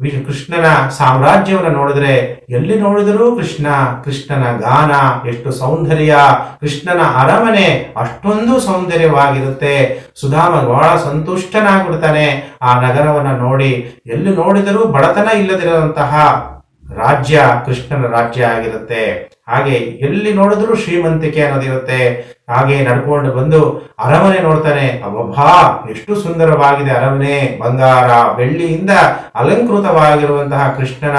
ಕೃಷ್ಣನ ಸಾಮ್ರಾಜ್ಯವನ್ನ ನೋಡಿದ್ರೆ ಎಲ್ಲಿ ನೋಡಿದರೂ ಕೃಷ್ಣ, ಕೃಷ್ಣನ ಗಾನ ಎಷ್ಟು ಸೌಂದರ್ಯ, ಕೃಷ್ಣನ ಅರಮನೆ ಅಷ್ಟೊಂದು ಸೌಂದರ್ಯವಾಗಿರುತ್ತೆ. ಸುಧಾಮ ಬಹಳ ಸಂತುಷ್ಟನಾಗ್ಬಿಡ್ತಾನೆ ಆ ನಗರವನ್ನ ನೋಡಿ. ಎಲ್ಲಿ ನೋಡಿದರೂ ಬಡತನ ಇಲ್ಲದಿರುವಂತಹ ರಾಜ್ಯ ಕೃಷ್ಣನ ರಾಜ್ಯ ಆಗಿರುತ್ತೆ. ಹಾಗೆ ಎಲ್ಲಿ ನೋಡಿದ್ರು ಶ್ರೀಮಂತಿಕೆ ಅನ್ನೋದಿರುತ್ತೆ. ಹಾಗೆ ನಡ್ಕೊಂಡು ಬಂದು ಅರಮನೆ ನೋಡ್ತಾನೆ ಅಬ್ಬಾ ಎಷ್ಟು ಸುಂದರವಾಗಿದೆ ಅರಮನೆ, ಬಂಗಾರ, ಬೆಳ್ಳಿಯಿಂದ ಅಲಂಕೃತವಾಗಿರುವಂತಹ ಕೃಷ್ಣನ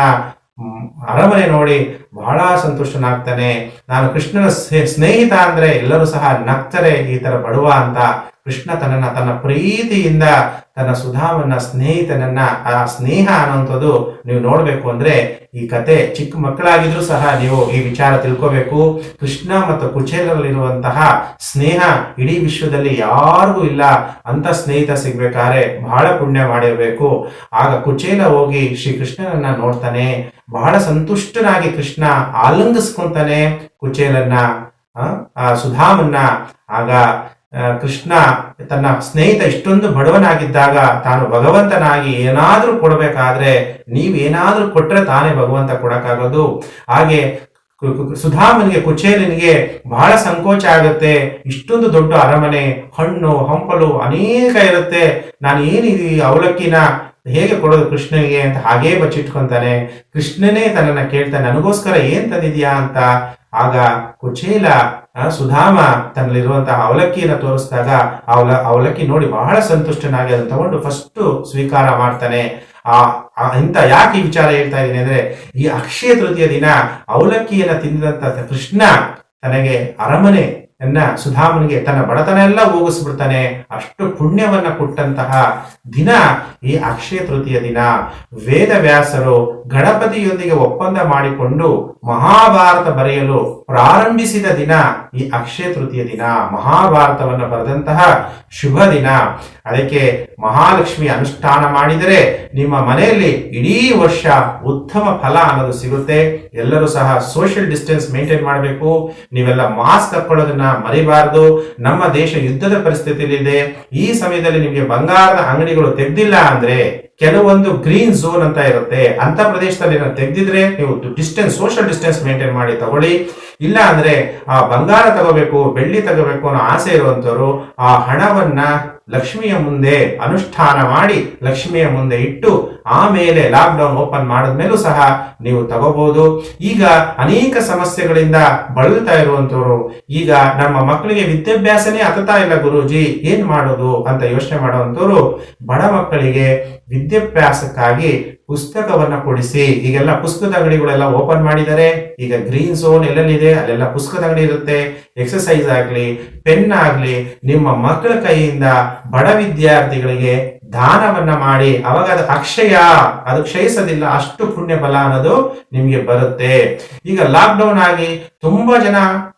ಅರಮನೆ ನೋಡಿ ಬಹಳ ಸಂತುಷ್ಟನಾಗ್ತಾನೆ. ನಾನು ಕೃಷ್ಣನ ಸ್ನೇ- ಸ್ನೇಹಿತ ಅಂದ್ರೆ ಎಲ್ಲರೂ ಸಹ ನಗ್ತಾರೆ, ಈ ತರ ಬಡವ ಅಂತ ಕೃಷ್ಣ ತನ್ನ ತನ್ನ ಪ್ರೀತಿಯಿಂದ ತನ್ನ ಸುಧಾವನ್ನ ಸ್ನೇಹಿತನನ್ನ ಆ ಸ್ನೇಹ ಅನ್ನೋಂಥದ್ದು ನೀವು ನೋಡ್ಬೇಕು ಅಂದ್ರೆ ಈ ಕತೆ ಚಿಕ್ಕ ಮಕ್ಕಳಾಗಿದ್ರು ಸಹ ನೀವು ಈ ವಿಚಾರ ತಿಳ್ಕೋಬೇಕು. ಕೃಷ್ಣ ಮತ್ತು ಕುಚೇಲರಲ್ಲಿರುವಂತಹ ಸ್ನೇಹ ಇಡೀ ವಿಶ್ವದಲ್ಲಿ ಯಾರಿಗೂ ಇಲ್ಲ. ಅಂತ ಸ್ನೇಹಿತ ಸಿಗ್ಬೇಕಾದ್ರೆ ಬಹಳ ಪುಣ್ಯ ಮಾಡಿರ್ಬೇಕು. ಆಗ ಕುಚೇಲ ಹೋಗಿ ಶ್ರೀ ಕೃಷ್ಣನನ್ನ ನೋಡ್ತಾನೆ. ಬಹಳ ಸಂತುಷ್ಟನಾಗಿ ಕೃಷ್ಣ ಆಲಂಗಿಸ್ಕೊಂತಾನೆ ಕುಚೇಲನ್ನ ಆ, ಸುಧಾಮನ್ನ. ಆಗ ಕೃಷ್ಣ, ತನ್ನ ಸ್ನೇಹಿತ ಇಷ್ಟೊಂದು ಬಡವನಾಗಿದ್ದಾಗ ತಾನು ಭಗವಂತನಾಗಿ ಏನಾದ್ರೂ ಕೊಡಬೇಕಾದ್ರೆ ನೀವ್ ಏನಾದ್ರೂ ಕೊಟ್ರೆ ತಾನೇ ಭಗವಂತ ಕೊಡಕ್ಕಾಗೋದು. ಹಾಗೆ ಸುಧಾಮನಿಗೆ, ಕುಚೇಲನಿಗೆ ಬಹಳ ಸಂಕೋಚ ಆಗುತ್ತೆ. ಇಷ್ಟೊಂದು ದೊಡ್ಡ ಅರಮನೆ, ಹಣ್ಣು, ಹಂಪಲು ಅನೇಕ ಇರುತ್ತೆ. ನಾನು ಏನು ಅವಲಕ್ಕಿನ ಹೇಗೆ ಕೊಡೋದು ಕೃಷ್ಣನಿಗೆ ಅಂತ ಹಾಗೇ ಬಚ್ಚಿಟ್ಕೊಂತಾನೆ, ಕೃಷ್ಣನೇ ತನ್ನನ್ನ ಕೇಳ್ತಾನೆ, ನನಗೋಸ್ಕರ ಏನ್ ತಂದಿದ್ಯಾ? ಅಂತ. ಆಗ ಕುಚೇಲ ಸುಧಾಮ ತನ್ನಲ್ಲಿರುವಂತಹ ಅವಲಕ್ಕಿಯನ್ನ ತೋರಿಸಿದಾಗ ಅವಲ, ಅವಲಕ್ಕಿ ನೋಡಿ ಬಹಳ ಸಂತುಷ್ಟನಾಗಿ ಅದನ್ನು ತಗೊಂಡು ಫಸ್ಟ್ ಸ್ವೀಕಾರ ಮಾಡ್ತಾನೆ. ಆ ಇಂತ ಯಾಕೆ ಈ ವಿಚಾರ ಹೇಳ್ತಾ ಇದ್ದೀನಿ ಅಂದ್ರೆ, ಈ ಅಕ್ಷಯ ತೃತೀಯ ದಿನ ಅವಲಕ್ಕಿಯನ್ನ ತಿಂದಂತ ಕೃಷ್ಣ ತನಗೆ ಅರಮನೆ ಎನ್ನ ಸುಧಾಮನಿಗೆ ತನ್ನ ಬಡತನ ಎಲ್ಲ ಹೋಗಿಸ್ಬಿಡ್ತಾನೆ. ಅಷ್ಟು ಪುಣ್ಯವನ್ನ ಕೊಟ್ಟಂತಹ ದಿನ ಈ ಅಕ್ಷಯ ತೃತೀಯ ದಿನ. ವೇದ ವ್ಯಾಸರು ಗಣಪತಿಯೊಂದಿಗೆ ಒಪ್ಪಂದ ಮಾಡಿಕೊಂಡು ಮಹಾಭಾರತ ಬರೆಯಲು ಪ್ರಾರಂಭಿಸಿದ ದಿನ ಈ ಅಕ್ಷಯ ತೃತೀಯ ದಿನ, ಮಹಾಭಾರತವನ್ನು ಬರೆದಂತಹ ಶುಭ ದಿನ. ಅದಕ್ಕೆ ಮಹಾಲಕ್ಷ್ಮಿ ಅನುಷ್ಠಾನ ಮಾಡಿದರೆ ನಿಮ್ಮ ಮನೆಯಲ್ಲಿ ಇಡೀ ವರ್ಷ ಉತ್ತಮ ಫಲ ಅನ್ನೋದು ಸಿಗುತ್ತೆ. ಎಲ್ಲರೂ ಸಹ ಸೋಷಿಯಲ್ ಡಿಸ್ಟೆನ್ಸ್ ಮೇಂಟೈನ್ ಮಾಡಬೇಕು. ನೀವೆಲ್ಲ ಮಾಸ್ಕ್ ಹಾಕೊಳ್ಳೋದನ್ನ ಮರಿಬಾರದು. ನಮ್ಮ ದೇಶ ಯುದ್ಧದ ಪರಿಸ್ಥಿತಿಯಲ್ಲಿದೆ. ಈ ಸಮಯದಲ್ಲಿ ನಿಮಗೆ ಬಂಗಾರದ ಅಂಗಡಿಗಳು ತೆಗೆದಿಲ್ಲ ಅಂದ್ರೆ ಕೆಲವೊಂದು ಗ್ರೀನ್ ಝೋನ್ ಅಂತ ಇರುತ್ತೆ, ಅಂತ ಪ್ರದೇಶದಲ್ಲಿ ಏನಾದ್ರು ತೆಗೆದಿದ್ರೆ ನೀವು ಡಿಸ್ಟೆನ್ಸ್ ಸೋಷಿಯಲ್ ಡಿಸ್ಟೆನ್ಸ್ ಮೇಂಟೈನ್ ಮಾಡಿ ತಗೊಳ್ಳಿ. ಇಲ್ಲ ಅಂದ್ರೆ, ಆ ಬಂಗಾರ ತಗೋಬೇಕು, ಬೆಳ್ಳಿ ತಗೋಬೇಕು ಅನ್ನೋ ಆಸೆ ಇರುವಂತವ್ರು ಆ ಹಣವನ್ನ ಲಕ್ಷ್ಮಿಯ ಮುಂದೆ ಅನುಷ್ಠಾನ ಮಾಡಿ ಲಕ್ಷ್ಮಿಯ ಮುಂದೆ ಇಟ್ಟು ಆಮೇಲೆ ಲಾಕ್ ಡೌನ್ ಓಪನ್ ಮಾಡಿದ್ಮೇಲೂ ಸಹ ನೀವು ತಗೋಬಹುದು ಈಗ ಅನೇಕ ಸಮಸ್ಯೆಗಳಿಂದ ಬಳಲ್ತಾ ಇರುವಂತವ್ರು ಈಗ ನಮ್ಮ ಮಕ್ಕಳಿಗೆ ವಿದ್ಯಾಭ್ಯಾಸನೇ ಹತ್ತತಾ ಇಲ್ಲ ಗುರೂಜಿ, ಏನ್ ಮಾಡೋದು ಅಂತ ಯೋಚನೆ ಮಾಡುವಂತವ್ರು ಬಡ ಮಕ್ಕಳಿಗೆ ವಿದ್ಯಾಭ್ಯಾಸಕ್ಕಾಗಿ ಪುಸ್ತಕವನ್ನ ಕೊಡಿಸಿ, ಈಗೆಲ್ಲ ಪುಸ್ತಕದ ಅಂಗಡಿಗಳೆಲ್ಲ ಓಪನ್ ಮಾಡಿದ್ದಾರೆ. ಈಗ ಗ್ರೀನ್ ಝೋನ್ ಎಲ್ಲೆಲ್ಲಿದೆ, ಅಲ್ಲೆಲ್ಲ ಪುಸ್ತಕದ ಅಂಗಡಿ ಇರುತ್ತೆ. ಎಕ್ಸಸೈಸ್ ಆಗ್ಲಿ, ಪೆನ್ ಆಗ್ಲಿ, ನಿಮ್ಮ ಮಕ್ಕಳ ಕೈಯಿಂದ ಬಡ ವಿದ್ಯಾರ್ಥಿಗಳಿಗೆ ದಾನವನ್ನ ಮಾಡಿ, ಅವಾಗ ಅದು ಅಕ್ಷಯ, ಅದು ಕ್ಷಯಿಸೋದಿಲ್ಲ, ಅಷ್ಟು ಪುಣ್ಯ ಬಲ ಅನ್ನೋದು ನಿಮ್ಗೆ ಬರುತ್ತೆ. ಈಗ ಲಾಕ್ ಡೌನ್ ಆಗಿ ತುಂಬಾ ಜನ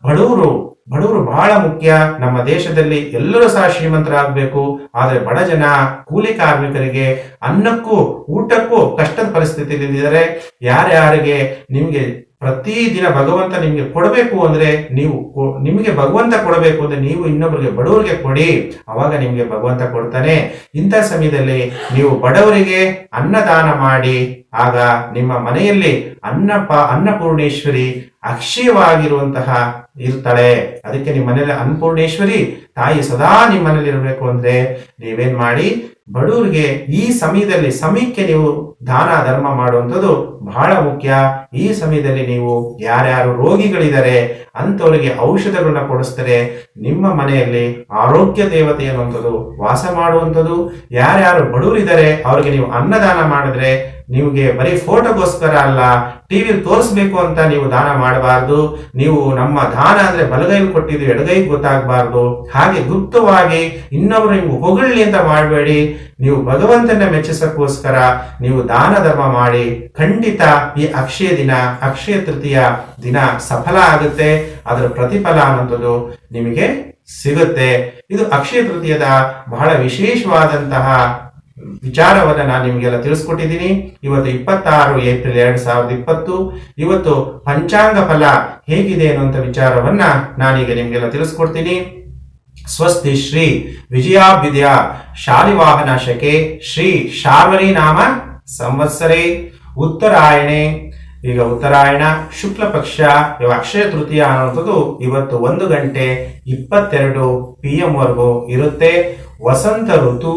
ಬಡವರು ಬಡವರು ಬಹಳ ಮುಖ್ಯ. ನಮ್ಮ ದೇಶದಲ್ಲಿ ಎಲ್ಲರೂ ಸಹ ಶ್ರೀಮಂತರಾಗಬೇಕು. ಆದರೆ ಬಡ ಜನ ಕೂಲಿ ಕಾರ್ಮಿಕರಿಗೆ ಅನ್ನಕ್ಕೂ ಊಟಕ್ಕೂ ಕಷ್ಟದ ಪರಿಸ್ಥಿತಿಯಲ್ಲಿದ್ದಾರೆ. ಯಾರ್ಯಾರಿಗೆ ನಿಮ್ಗೆ ಪ್ರತಿದಿನ ಭಗವಂತ ನಿಮ್ಗೆ ಕೊಡಬೇಕು ಅಂದ್ರೆ ನೀವು ನಿಮಗೆ ಭಗವಂತ ಕೊಡಬೇಕು ಅಂದ್ರೆ ನೀವು ಇನ್ನೊಬ್ಬರಿಗೆ ಬಡವರಿಗೆ ಕೊಡಿ. ಅವಾಗ ನಿಮ್ಗೆ ಭಗವಂತ ಕೊಡ್ತಾನೆ. ಇಂಥ ಸಮಯದಲ್ಲಿ ನೀವು ಬಡವರಿಗೆ ಅನ್ನದಾನ ಮಾಡಿ ಆಗ ನಿಮ್ಮ ಮನೆಯಲ್ಲಿ ಅನ್ನಪ ಅನ್ನಪೂರ್ಣೇಶ್ವರಿ ಅಕ್ಷಯವಾಗಿರುವಂತಹ ಇರ್ತಾಳೆ. ಅದಕ್ಕೆ ನಿಮ್ಮ ಮನೆಯಲ್ಲಿ ಅನ್ನಪೂರ್ಣೇಶ್ವರಿ ತಾಯಿ ಸದಾ ನಿಮ್ಮ ಮನೇಲಿ ಇರಬೇಕು ಅಂದ್ರೆ ನೀವೇನ್ ಮಾಡಿ ಬಡವರಿಗೆ ಈ ಸಮಯದಲ್ಲಿ ಸಮಯಕ್ಕೆ ನೀವು ದಾನ, ಧರ್ಮ ಮಾಡುವಂಥದ್ದು ಬಹಳ ಮುಖ್ಯ. ಈ ಸಮಯದಲ್ಲಿ ನೀವು ಯಾರ್ಯಾರು ರೋಗಿಗಳಿದ್ದಾರೆ ಅಂಥವರಿಗೆ ಔಷಧಗಳನ್ನ ಕೊಡಿಸ್ತಾರೆ. ನಿಮ್ಮ ಮನೆಯಲ್ಲಿ ಆರೋಗ್ಯ ದೇವತೆ ಅನ್ನುವಂಥದ್ದು ವಾಸ ಮಾಡುವಂಥದ್ದು. ಯಾರ್ಯಾರು ಬಡವರಿದ್ದಾರೆ ಅವರಿಗೆ ನೀವು ಅನ್ನದಾನ ಮಾಡಿದ್ರೆ ನಿಮಗೆ ಬರೀ ಫೋಟೋಗೋಸ್ಕರ ಅಲ್ಲ ಟಿವಿ ತೋರಿಸ್ಬೇಕು ಅಂತ ನೀವು ದಾನ ಮಾಡಬಾರ್ದು. ನೀವು ನಮ್ಮ ದಾನ ಅಂದ್ರೆ ಬಲಗೈ ಕೊಟ್ಟಿದ್ದು ಎಡಗೈಗೆ ಗೊತ್ತಾಗಬಾರ್ದು. ಹಾಗೆ ಗುಪ್ತವಾಗಿ ಇನ್ನೊಬ್ರು ನಿಮ್ಗೆ ಹೊಗಳ್ಳಿ ಅಂತ ಮಾಡಬೇಡಿ. ನೀವು ಭಗವಂತನ ಮೆಚ್ಚಿಸಕ್ಕೋಸ್ಕರ ನೀವು ದಾನ ಧರ್ಮ ಮಾಡಿ. ಖಂಡಿತ ಈ ಅಕ್ಷಯ ದಿನ, ಅಕ್ಷಯ ತೃತೀಯ ದಿನ ಸಫಲ ಆಗುತ್ತೆ. ಅದರ ಪ್ರತಿಫಲ ಅನ್ನೋದು ನಿಮಗೆ ಸಿಗುತ್ತೆ. ಇದು ಅಕ್ಷಯ ತೃತೀಯದ ಬಹಳ ವಿಶೇಷವಾದಂತಹ ವಿಚಾರವನ್ನ ನಾನು ನಿಮಗೆಲ್ಲ ತಿಳಿಸ್ಕೊಟ್ಟಿದ್ದೀನಿ. ಇವತ್ತು ಇಪ್ಪತ್ತಾರು ಏಪ್ರಿಲ್ ಎರಡ್ ಸಾವಿರದ ಇಪ್ಪತ್ತು. ಇವತ್ತು ಪಂಚಾಂಗ ಫಲ ಹೇಗಿದೆ ಅನ್ನುವಂಥ ವಿಚಾರವನ್ನ ನಾನೀಗ ನಿಮಗೆಲ್ಲ ತಿಳಿಸ್ಕೊಡ್ತೀನಿ. ಸ್ವಸ್ತಿ ಶ್ರೀ ವಿಜಯಾಭ್ಯುದಯ ಶಾಲಿವಾಹನ ಶಕೆ ಶ್ರೀ ಶಾರ್ವರಿ ನಾಮ ಸಂವತ್ಸರೇ. ಉತ್ತರಾಯಣೆ. ಈಗ ಉತ್ತರಾಯಣ ಶುಕ್ಲ ಪಕ್ಷ ಅಕ್ಷಯ ತೃತೀಯ ಅನ್ನುವಂಥದ್ದು ಇವತ್ತು ಒಂದು ಗಂಟೆ ಇಪ್ಪತ್ತೆರಡು ಪಿ ಎಂ ವರೆಗೂ ಇರುತ್ತೆ. ವಸಂತ ಋತು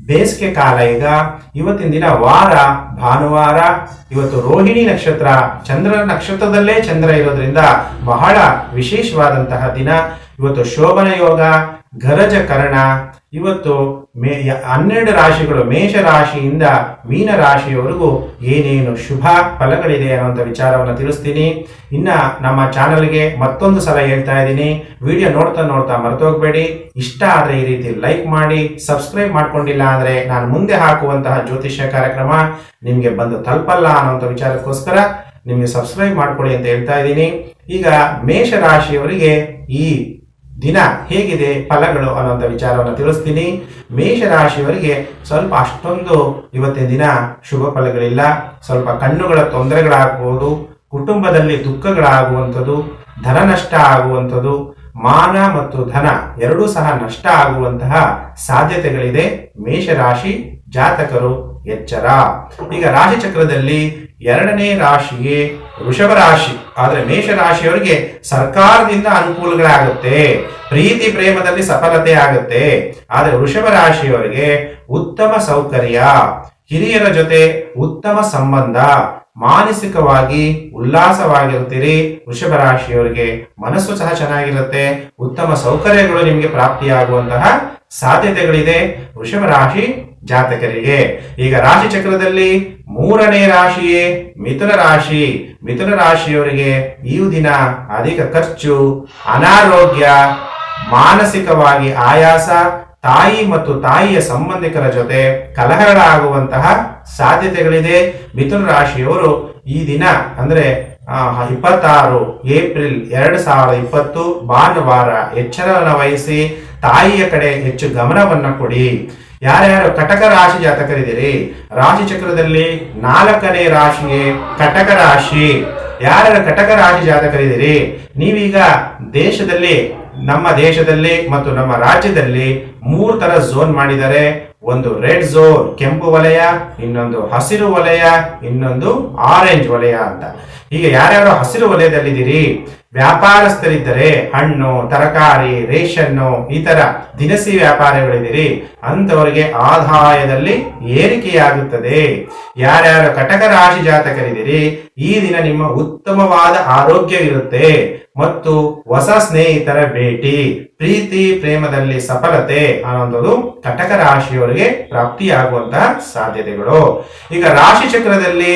ಬೇಸಿಗೆ ಕಾಲ ಈಗ. ಇವತ್ತಿನ ದಿನ ವಾರ, ಭಾನುವಾರ, ಇವತ್ತು ರೋಹಿಣಿ ನಕ್ಷತ್ರ, ಚಂದ್ರ ನಕ್ಷತ್ರದಲ್ಲೇ ಚಂದ್ರ ಇರೋದ್ರಿಂದ ಬಹಳ ವಿಶೇಷವಾದಂತಹ ದಿನ. ಇವತ್ತು ಶೋಭನ ಯೋಗ, ಗರಜ ಕರ್ಣ ಇವತ್ತು ಮೇ ಹನ್ನೆರಡು ರಾಶಿಗಳು ಮೇಷ ರಾಶಿಯಿಂದ ಮೀನ ರಾಶಿಯವರೆಗೂ ಏನೇನು ಶುಭ ಫಲಗಳಿದೆ ಅನ್ನೋಂಥ ವಿಚಾರವನ್ನು ತಿಳಿಸ್ತೀನಿ. ಇನ್ನ ನಮ್ಮ ಚಾನಲ್ಗೆ ಮತ್ತೊಂದು ಸಲ ಹೇಳ್ತಾ ಇದ್ದೀನಿ. ವಿಡಿಯೋ ನೋಡ್ತಾ ನೋಡ್ತಾ ಮರ್ತೋಗ್ಬೇಡಿ. ಇಷ್ಟ ಆದರೆ ಈ ರೀತಿ ಲೈಕ್ ಮಾಡಿ, ಸಬ್ಸ್ಕ್ರೈಬ್ ಮಾಡ್ಕೊಂಡಿಲ್ಲ ಅಂದ್ರೆ ನಾನು ಮುಂದೆ ಹಾಕುವಂತಹ ಜ್ಯೋತಿಷ್ಯ ಕಾರ್ಯಕ್ರಮ ನಿಮಗೆ ಬಂದು ತಲುಪಲ್ಲ ಅನ್ನೋಂಥ ವಿಚಾರಕ್ಕೋಸ್ಕರ ನಿಮಗೆ ಸಬ್ಸ್ಕ್ರೈಬ್ ಮಾಡ್ಕೊಳ್ಳಿ ಅಂತ ಹೇಳ್ತಾ ಇದ್ದೀನಿ. ಈಗ ಮೇಷ ರಾಶಿಯವರಿಗೆ ಈ ದಿನ ಹೇಗಿದೆ ಫಲಗಳು ಅನ್ನುವಂಥ ವಿಚಾರವನ್ನು ತಿಳಿಸ್ತೀನಿ. ಮೇಷರಾಶಿಯವರಿಗೆ ಸ್ವಲ್ಪ ಅಷ್ಟೊಂದು ಇವತ್ತಿನ ದಿನ ಶುಭ ಫಲಗಳಿಲ್ಲ. ಸ್ವಲ್ಪ ಕಣ್ಣುಗಳ ತೊಂದರೆಗಳಾಗಬಹುದು ಕುಟುಂಬದಲ್ಲಿ ದುಃಖಗಳಾಗುವಂಥದ್ದು, ಧನ ನಷ್ಟ ಆಗುವಂಥದ್ದು, ಮಾನ ಮತ್ತು ಧನ ಎರಡೂ ಸಹ ನಷ್ಟ ಆಗುವಂತಹ ಸಾಧ್ಯತೆಗಳಿದೆ. ಮೇಷರಾಶಿ ಜಾತಕರು ಎಚ್ಚರ. ಈಗ ರಾಶಿ ಚಕ್ರದಲ್ಲಿ ಎರಡನೇ ರಾಶಿಗೆ ವೃಷಭ ರಾಶಿ. ಆದ್ರೆ ಮೇಷ ರಾಶಿಯವರಿಗೆ ಸರ್ಕಾರದಿಂದ ಅನುಕೂಲಗಳಾಗುತ್ತೆ. ಪ್ರೀತಿ ಪ್ರೇಮದಲ್ಲಿ ಸಫಲತೆ ಆಗುತ್ತೆ. ಆದ್ರೆ ವೃಷಭ ರಾಶಿಯವರಿಗೆ ಉತ್ತಮ ಸೌಕರ್ಯ ಹಿರಿಯರ ಜೊತೆ ಉತ್ತಮ ಸಂಬಂಧ, ಮಾನಸಿಕವಾಗಿ ಉಲ್ಲಾಸವಾಗಿರ್ತೀರಿ. ವೃಷಭ ರಾಶಿಯವರಿಗೆ ಮನಸ್ಸು ಸಹ ಚೆನ್ನಾಗಿರುತ್ತೆ. ಉತ್ತಮ ಸೌಕರ್ಯಗಳು ನಿಮಗೆ ಪ್ರಾಪ್ತಿಯಾಗುವಂತಹ ಸಾಧ್ಯತೆಗಳಿದೆ. ವೃಷಭ ರಾಶಿ ಜಾತಕರಿಗೆ. ಈಗ ರಾಶಿ ಚಕ್ರದಲ್ಲಿ ಮೂರನೇ ರಾಶಿಯೇ ಮಿಥುನ ರಾಶಿ. ಮಿಥುನ ರಾಶಿಯವರಿಗೆ ಈ ದಿನ ಅಧಿಕ ಖರ್ಚು, ಅನಾರೋಗ್ಯ, ಮಾನಸಿಕವಾಗಿ ಆಯಾಸ, ತಾಯಿ ಮತ್ತು ತಾಯಿಯ ಸಂಬಂಧಿಕರ ಜೊತೆ ಕಲಹಗಳಾಗುವಂತಹ ಸಾಧ್ಯತೆಗಳಿದೆ. ಮಿಥುನ ರಾಶಿಯವರು ಈ ದಿನ ಅಂದ್ರೆ ಇಪ್ಪತ್ತಾರು ಏಪ್ರಿಲ್ ಎರಡು ಸಾವಿರದ ಇಪ್ಪತ್ತು ಭಾನುವಾರ ಎಚ್ಚರವನ್ನು ವಹಿಸಿ, ತಾಯಿಯ ಕಡೆ ಹೆಚ್ಚು ಗಮನವನ್ನು ಕೊಡಿ. ಯಾರ್ಯಾರು ಕಟಕ ರಾಶಿ ಜಾತಕರಿದ್ದೀರಿ? ರಾಶಿ ಚಕ್ರದಲ್ಲಿ ನಾಲ್ಕನೇ ರಾಶಿಯೇ ಕಟಕ ರಾಶಿ. ಯಾರ್ಯಾರು ಕಟಕ ರಾಶಿ ಜಾತಕರಿದ್ದೀರಿ? ನೀವೀಗ ದೇಶದಲ್ಲಿ, ನಮ್ಮ ದೇಶದಲ್ಲಿ ಮತ್ತು ನಮ್ಮ ರಾಜ್ಯದಲ್ಲಿ ಮೂರು ತರ ಝೋನ್ ಮಾಡಿದ್ದಾರೆ. ಒಂದು ರೆಡ್ ಝೋನ್, ಕೆಂಪು ವಲಯ, ಇನ್ನೊಂದು ಹಸಿರು ವಲಯ, ಇನ್ನೊಂದು ಆರೆಂಜ್ ವಲಯ ಅಂತ. ಈಗ ಯಾರ್ಯಾರು ಹಸಿರು ವಲಯದಲ್ಲಿದ್ದೀರಿ? ವ್ಯಾಪಾರಸ್ಥರಿದ್ದರೆ ಹಣ್ಣು, ತರಕಾರಿ, ರೇಷನ್ನು, ಇತರ ದಿನಸಿ ವ್ಯಾಪಾರಗಳಿದ್ದೀರಿ ಅಂತವರಿಗೆ ಆದಾಯದಲ್ಲಿ ಏರಿಕೆಯಾಗುತ್ತದೆ. ಯಾರ್ಯಾರು ಕಟಕ ರಾಶಿ ಜಾತಕರಿದ್ದೀರಿ, ಈ ದಿನ ನಿಮ್ಮ ಉತ್ತಮವಾದ ಆರೋಗ್ಯವಿರುತ್ತೆ. ಮತ್ತು ಹೊಸ ಸ್ನೇಹಿತರ ಭೇಟಿ, ಪ್ರೀತಿ, ಪ್ರೇಮದಲ್ಲಿ ಸಫಲತೆ ಅನ್ನೋದು ಕಟಕ ರಾಶಿಯವರಿಗೆ ಪ್ರಾಪ್ತಿಯಾಗುವಂತಹ ಸಾಧ್ಯತೆಗಳು. ಈಗ ರಾಶಿ ಚಕ್ರದಲ್ಲಿ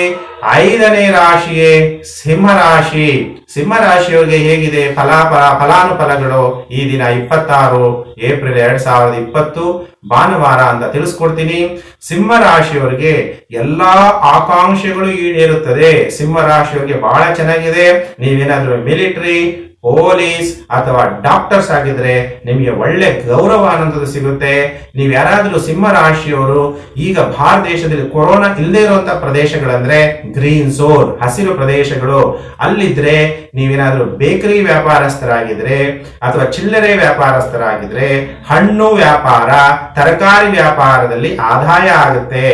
ಐದನೇ ರಾಶಿಯೇ ಸಿಂಹ ರಾಶಿ. ಸಿಂಹ ರಾಶಿಯವರಿಗೆ ಹೇಗಿದೆ ಫಲಾಫಲ ಫಲಾನುಫಲಗಳು ಈ ದಿನ ಇಪ್ಪತ್ತಾರು ಏಪ್ರಿಲ್ ಎರಡ್ ಸಾವಿರದ ಇಪ್ಪತ್ತು. ಭಾನುವಾರ ಅಂತ ತಿಳಿಸ್ಕೊಡ್ತೀನಿ. ಸಿಂಹ ರಾಶಿಯವರಿಗೆ ಎಲ್ಲಾ ಆಕಾಂಕ್ಷೆಗಳು ಈಡೇರುತ್ತದೆ. ಸಿಂಹ ರಾಶಿಯವರಿಗೆ ಬಹಳ ಚೆನ್ನಾಗಿದೆ. ನೀವೇನಾದ್ರೂ ಮಿಲಿಟರಿ ಪೊಲೀಸ್ ಅಥವಾ ಡಾಕ್ಟರ್ಸ್ ಆಗಿದ್ರೆ ನಿಮಗೆ ಒಳ್ಳೆ ಗೌರವ ಅನ್ನೋದು ಸಿಗುತ್ತೆ. ನೀವು ಯಾರಾದರೂ ಸಿಂಹ ರಾಶಿಯವರು, ಈಗ ಭಾರತ ದೇಶದಲ್ಲಿ ಕೊರೋನಾ ಇಲ್ಲದೆ ಇರುವಂತಹ ಪ್ರದೇಶಗಳಂದ್ರೆ ಗ್ರೀನ್ ಝೋನ್ ಹಸಿರು ಪ್ರದೇಶಗಳು. ಅಲ್ಲಿದ್ರೆ ನೀವೇನಾದ್ರೂ ಬೇಕರಿ ವ್ಯಾಪಾರಸ್ಥರಾಗಿದ್ರೆ ಅಥವಾ ಚಿಲ್ಲರೆ ವ್ಯಾಪಾರಸ್ಥರಾಗಿದ್ರೆ ಹಣ್ಣು ವ್ಯಾಪಾರ, ತರಕಾರಿ ವ್ಯಾಪಾರದಲ್ಲಿ ಆದಾಯ ಆಗುತ್ತೆ.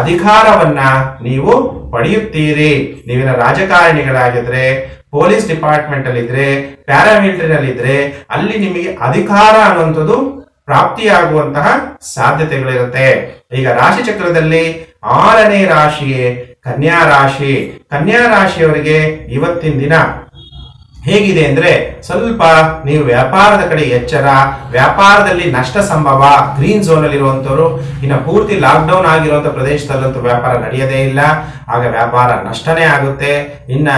ಅಧಿಕಾರವನ್ನ ನೀವು ಪಡೆಯುತ್ತೀರಿ. ನೀವಿನ ರಾಜಕಾರಣಿಗಳಾಗಿದ್ರೆ ಪೊಲೀಸ್ ಡಿಪಾರ್ಟ್ಮೆಂಟ್ ಅಲ್ಲಿ ಇದ್ರೆ ಪ್ಯಾರಾಮಿಲಿಟರಿ ಇದ್ರೆ, ಅಲ್ಲಿ ನಿಮಗೆ ಅಧಿಕಾರ ಅನ್ನುವಂಥದ್ದು ಪ್ರಾಪ್ತಿಯಾಗುವಂತಹ ಸಾಧ್ಯತೆಗಳಿರುತ್ತೆ. ಈಗ ರಾಶಿ ಚಕ್ರದಲ್ಲಿ ಆರನೇ ರಾಶಿಯೇ ಕನ್ಯಾ ರಾಶಿ. ಕನ್ಯಾ ರಾಶಿಯವರಿಗೆ ಇವತ್ತಿನ ದಿನ ಹೇಗಿದೆ ಅಂದ್ರೆ ಸ್ವಲ್ಪ ನೀವು ವ್ಯಾಪಾರದ ಕಡೆ ಎಚ್ಚರ, ವ್ಯಾಪಾರದಲ್ಲಿ ನಷ್ಟ ಸಂಭವ ಗ್ರೀನ್ ಝೋನ್ ಅಲ್ಲಿ ಇರುವಂತವರು, ಇನ್ನು ಪೂರ್ತಿ ಲಾಕ್ ಡೌನ್ ಆಗಿರುವಂತ ಪ್ರದೇಶದಲ್ಲಂತೂ ವ್ಯಾಪಾರ ನಡೆಯದೇ ಇಲ್ಲ. ಆಗ ವ್ಯಾಪಾರ ನಷ್ಟನೇ ಆಗುತ್ತೆ. ಇನ್ನ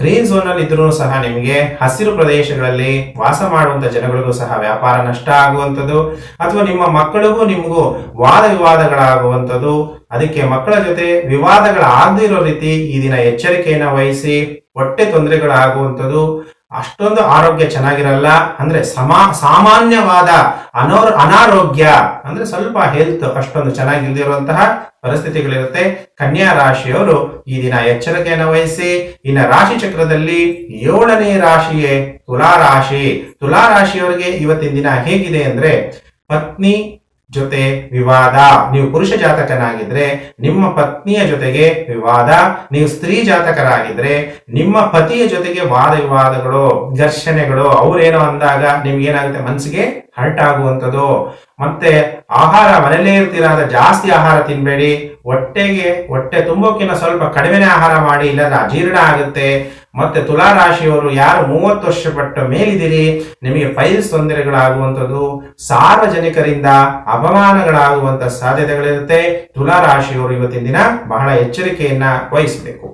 ಗ್ರೀನ್ ಝೋನ್ ಅಲ್ಲಿ ಇದ್ರೂ ಸಹ ನಿಮಗೆ ಹಸಿರು ಪ್ರದೇಶಗಳಲ್ಲಿ ವಾಸ ಮಾಡುವಂತ ಜನಗಳಿಗೂ ಸಹ ವ್ಯಾಪಾರ ನಷ್ಟ ಆಗುವಂಥದ್ದು. ಅಥವಾ ನಿಮ್ಮ ಮಕ್ಕಳಿಗೂ ನಿಮಗೂ ವಾದ ವಿವಾದಗಳಾಗುವಂಥದ್ದು. ಅದಕ್ಕೆ ಮಕ್ಕಳ ಜೊತೆ ವಿವಾದಗಳಾಗದೇ ಇರೋ ರೀತಿ ಈ ದಿನ ಎಚ್ಚರಿಕೆಯನ್ನು ವಹಿಸಿ ಹೊಟ್ಟೆ ತೊಂದರೆಗಳಾಗುವಂಥದ್ದು, ಅಷ್ಟೊಂದು ಆರೋಗ್ಯ ಚೆನ್ನಾಗಿರಲ್ಲ, ಅಂದ್ರೆ ಸಮಾ, ಸಾಮಾನ್ಯವಾದ ಅನೋ, ಅನಾರೋಗ್ಯ, ಅಂದ್ರೆ ಸ್ವಲ್ಪ ಹೆಲ್ತ್ ಅಷ್ಟೊಂದು ಚೆನ್ನಾಗಿಲ್ದಿರುವಂತಹ ಪರಿಸ್ಥಿತಿಗಳಿರುತ್ತೆ. ಕನ್ಯಾ ರಾಶಿಯವರು ಈ ದಿನ ಎಚ್ಚರಿಕೆಯನ್ನು ವಹಿಸಿ, ಇನ್ನ ರಾಶಿ ಚಕ್ರದಲ್ಲಿ ಏಳನೇ ರಾಶಿಯೇ ತುಲಾ ರಾಶಿ. ತುಲಾ ರಾಶಿಯವರಿಗೆ ಇವತ್ತಿನ ದಿನ ಹೇಗಿದೆ ಅಂದ್ರೆ, ಪತ್ನಿ ಜೊತೆ ವಿವಾದ. ನೀವು ಪುರುಷ ಜಾತಕನಾಗಿದ್ರೆ ನಿಮ್ಮ ಪತ್ನಿಯ ಜೊತೆಗೆ ವಿವಾದ. ನೀವು ಸ್ತ್ರೀ ಜಾತಕರಾಗಿದ್ರೆ ನಿಮ್ಮ ಪತಿಯ ಜೊತೆಗೆ ವಾದ ವಿವಾದಗಳು, ಘರ್ಷಣೆಗಳು, ಅವ್ರೇನೋ ಅಂದಾಗ ನಿಮ್ಗೆ ಏನಾಗುತ್ತೆ? ಮನಸ್ಸಿಗೆ ಹರ್ಟ್ ಆಗುವಂಥದ್ದು. ಮತ್ತೆ ಆಹಾರ ಮನೇಲೇ ಇರ್ತೀರಾದ ಜಾಸ್ತಿ ಆಹಾರ ತಿನ್ಬೇಡಿ. ಹೊಟ್ಟೆಗೆ, ಹೊಟ್ಟೆ ತುಂಬೋಕಿನ ಸ್ವಲ್ಪ ಕಡಿಮೆನೆ ಆಹಾರ ಮಾಡಿ, ಇಲ್ಲದ ಅಜೀರ್ಣ ಆಗುತ್ತೆ. ಮತ್ತೆ ತುಲಾ ರಾಶಿಯವರು ಯಾರು ಮೂವತ್ತು ವರ್ಷ ಪಟ್ಟ ಮೇಲಿದ್ದೀರಿ, ನಿಮಗೆ ಫೈಲ್ಸ್ ತೊಂದರೆಗಳಾಗುವಂಥದ್ದು, ಸಾರ್ವಜನಿಕರಿಂದ ಅಪಮಾನಗಳಾಗುವಂತ ಸಾಧ್ಯತೆಗಳಿರುತ್ತೆ. ತುಲಾ ರಾಶಿಯವರು ಇವತ್ತಿನ ದಿನ ಬಹಳ ಎಚ್ಚರಿಕೆಯನ್ನ ವಹಿಸಬೇಕು.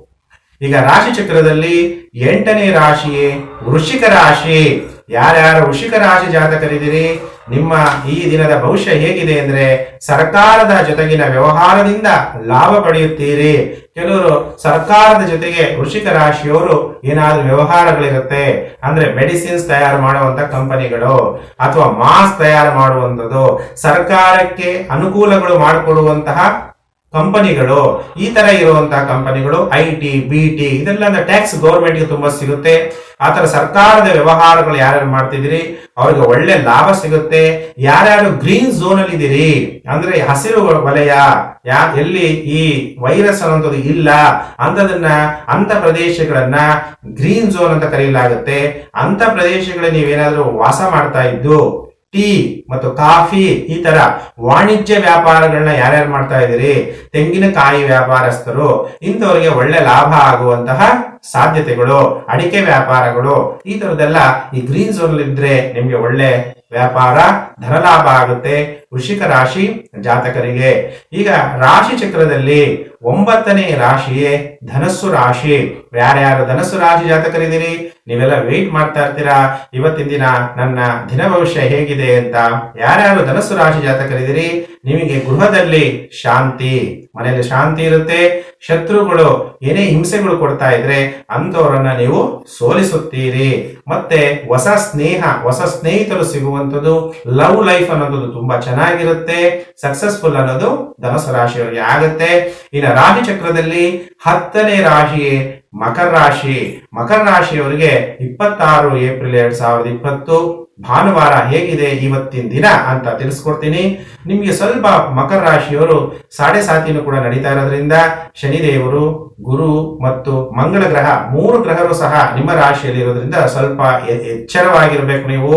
ಈಗ ರಾಶಿ ಚಕ್ರದಲ್ಲಿ ಎಂಟನೇ ರಾಶಿಯೇ ವೃಶ್ಚಿಕ ರಾಶಿ. ಯಾರ್ಯಾರು ಋಷಿಕ ರಾಶಿ ಜಾತಕರಿದ್ದೀರಿ, ನಿಮ್ಮ ಈ ದಿನದ ಭವಿಷ್ಯ ಹೇಗಿದೆ ಅಂದ್ರೆ ಸರ್ಕಾರದ ಜೊತೆಗಿನ ವ್ಯವಹಾರದಿಂದ ಲಾಭ ಪಡೆಯುತ್ತೀರಿ. ಕೆಲವರು ಸರ್ಕಾರದ ಜೊತೆಗೆ ವೃಷಿಕ ರಾಶಿಯವರು ಏನಾದ್ರೂ ವ್ಯವಹಾರಗಳಿರುತ್ತೆ ಅಂದ್ರೆ ಮೆಡಿಸಿನ್ಸ್ ತಯಾರು ಮಾಡುವಂತ ಕಂಪನಿಗಳು ಅಥವಾ ಮಾಸ್ಕ್ ತಯಾರು ಮಾಡುವಂಥದ್ದು ಸರ್ಕಾರಕ್ಕೆ ಅನುಕೂಲಗಳು ಮಾಡಿಕೊಡುವಂತಹ ಕಂಪನಿಗಳು, ಈ ತರ ಇರುವಂತಹ ಕಂಪನಿಗಳು ಐ ಟಿ ಬಿ ಟಿ ಇದೆಲ್ಲ ಟ್ಯಾಕ್ಸ್ ಗೌರ್ಮೆಂಟ್ಗೆ ತುಂಬಾ ಸಿಗುತ್ತೆ. ಆ ತರ ಸರ್ಕಾರದ ವ್ಯವಹಾರಗಳು ಯಾರ್ಯಾರು ಮಾಡ್ತಿದ್ದೀರಿ, ಅವ್ರಿಗೆ ಒಳ್ಳೆ ಲಾಭ ಸಿಗುತ್ತೆ. ಯಾರ್ಯಾರು ಗ್ರೀನ್ ಝೋನ್ ಅಲ್ಲಿ ಇದ್ದೀರಿ, ಅಂದ್ರೆ ಹಸಿರು ವಲಯ, ಯಾ, ಎಲ್ಲಿ ಈ ವೈರಸ್ ಅನ್ನೋದು ಇಲ್ಲ, ಅಂತದನ್ನ ಅಂತ ಪ್ರದೇಶಗಳನ್ನ ಗ್ರೀನ್ ಝೋನ್ ಅಂತ ಕರೆಯಲಾಗುತ್ತೆ. ಅಂತ ಪ್ರದೇಶಗಳಲ್ಲಿ ನೀವೇನಾದ್ರೂ ವಾಸ ಮಾಡ್ತಾ ಇದ್ದು ಟೀ ಮತ್ತು ಕಾಫಿ ಈ ತರ ವಾಣಿಜ್ಯ ವ್ಯಾಪಾರಗಳನ್ನ ಯಾರ್ಯಾರು ಮಾಡ್ತಾ ಇದ್ದೀರಿ? ತೆಂಗಿನಕಾಯಿ ವ್ಯಾಪಾರಸ್ಥರು, ಇಂಥವರಿಗೆ ಒಳ್ಳೆ ಲಾಭ ಆಗುವಂತಹ ಸಾಧ್ಯತೆಗಳು, ಅಡಿಕೆ ವ್ಯಾಪಾರಗಳು, ಈ ತರದೆಲ್ಲ ಈ ಗ್ರೀನ್ ಝೋನ್ ಇದ್ರೆ ನಿಮ್ಗೆ ಒಳ್ಳೆ ವ್ಯಾಪಾರ, ಧನಲಾಭ ಆಗುತ್ತೆ. ವೃಷಿಕ ರಾಶಿ ಜಾತಕರಿಗೆ. ಈಗ ರಾಶಿ ಚಕ್ರದಲ್ಲಿ ಒಂಬತ್ತನೇ ರಾಶಿಯೇ ಧನಸ್ಸು ರಾಶಿ. ಯಾರ್ಯಾರು ಧನಸ್ಸು ರಾಶಿ ಜಾತಕರಿದ್ದೀರಿ? ನೀವೆಲ್ಲ ವೆಯ್ಟ್ ಮಾಡ್ತಾ ಇರ್ತೀರಾ? ಇವತ್ತಿನ ದಿನ ನನ್ನ ದಿನ ಭವಿಷ್ಯ ಹೇಗಿದೆ ಅಂತ ಯಾರ್ಯಾರು ಧನಸ್ಸು ರಾಶಿ ಜಾತಕರಿದ್ದೀರಿ? ನಿಮಗೆ ಗೃಹದಲ್ಲಿ ಶಾಂತಿ. ಮನೆಯಲ್ಲಿ ಶಾಂತಿ ಇರುತ್ತೆ. ಶತ್ರುಗಳು ಏನೇ ಹಿಂಸೆಗಳು ಕೊಡ್ತಾ ಇದ್ರೆ ಅಂತವರನ್ನ ನೀವು ಸೋಲಿಸುತ್ತೀರಿ. ಮತ್ತೆ ಹೊಸ ಸ್ನೇಹ, ಹೊಸ ಸ್ನೇಹಿತರು ಸಿಗುವಂಥದ್ದು, ಲವ್ ಲೈಫ್ ಅನ್ನೋದು ತುಂಬಾ ಚೆನ್ನಾಗಿರುತ್ತೆ ಸಕ್ಸಸ್ಫುಲ್ ಅನ್ನೋದು ಧನಸು ರಾಶಿಯವರಿಗೆ ಆಗುತ್ತೆ. ಇನ್ನು ರಾಶಿ ಚಕ್ರದಲ್ಲಿ ಹತ್ತನೇ ರಾಶಿ, ಮಕರ ರಾಶಿ. ಮಕರ ರಾಶಿಯವರಿಗೆ ಇಪ್ಪತ್ತಾರು ಏಪ್ರಿಲ್ ಎರಡ್ ಸಾವಿರದ ಇಪ್ಪತ್ತು. ಭಾನುವಾರ ಹೇಗಿದೆ ಇವತ್ತಿನ ದಿನ ಅಂತ ತಿಳಿಸ್ಕೊಡ್ತೀನಿ. ನಿಮಗೆ ಸ್ವಲ್ಪ ಮಕರ ರಾಶಿಯವರು ಸಾಡೆ ಸಾತಿನೂ ಕೂಡ ನಡೀತಾ ಇರೋದ್ರಿಂದ ಶನಿದೇವರು, ಗುರು ಮತ್ತು ಮಂಗಳ ಗ್ರಹ ಮೂರು ಗ್ರಹರು ಸಹ ನಿಮ್ಮ ರಾಶಿಯಲ್ಲಿ ಇರೋದ್ರಿಂದ ಸ್ವಲ್ಪ ಎಚ್ಚರವಾಗಿರ್ಬೇಕು ನೀವು.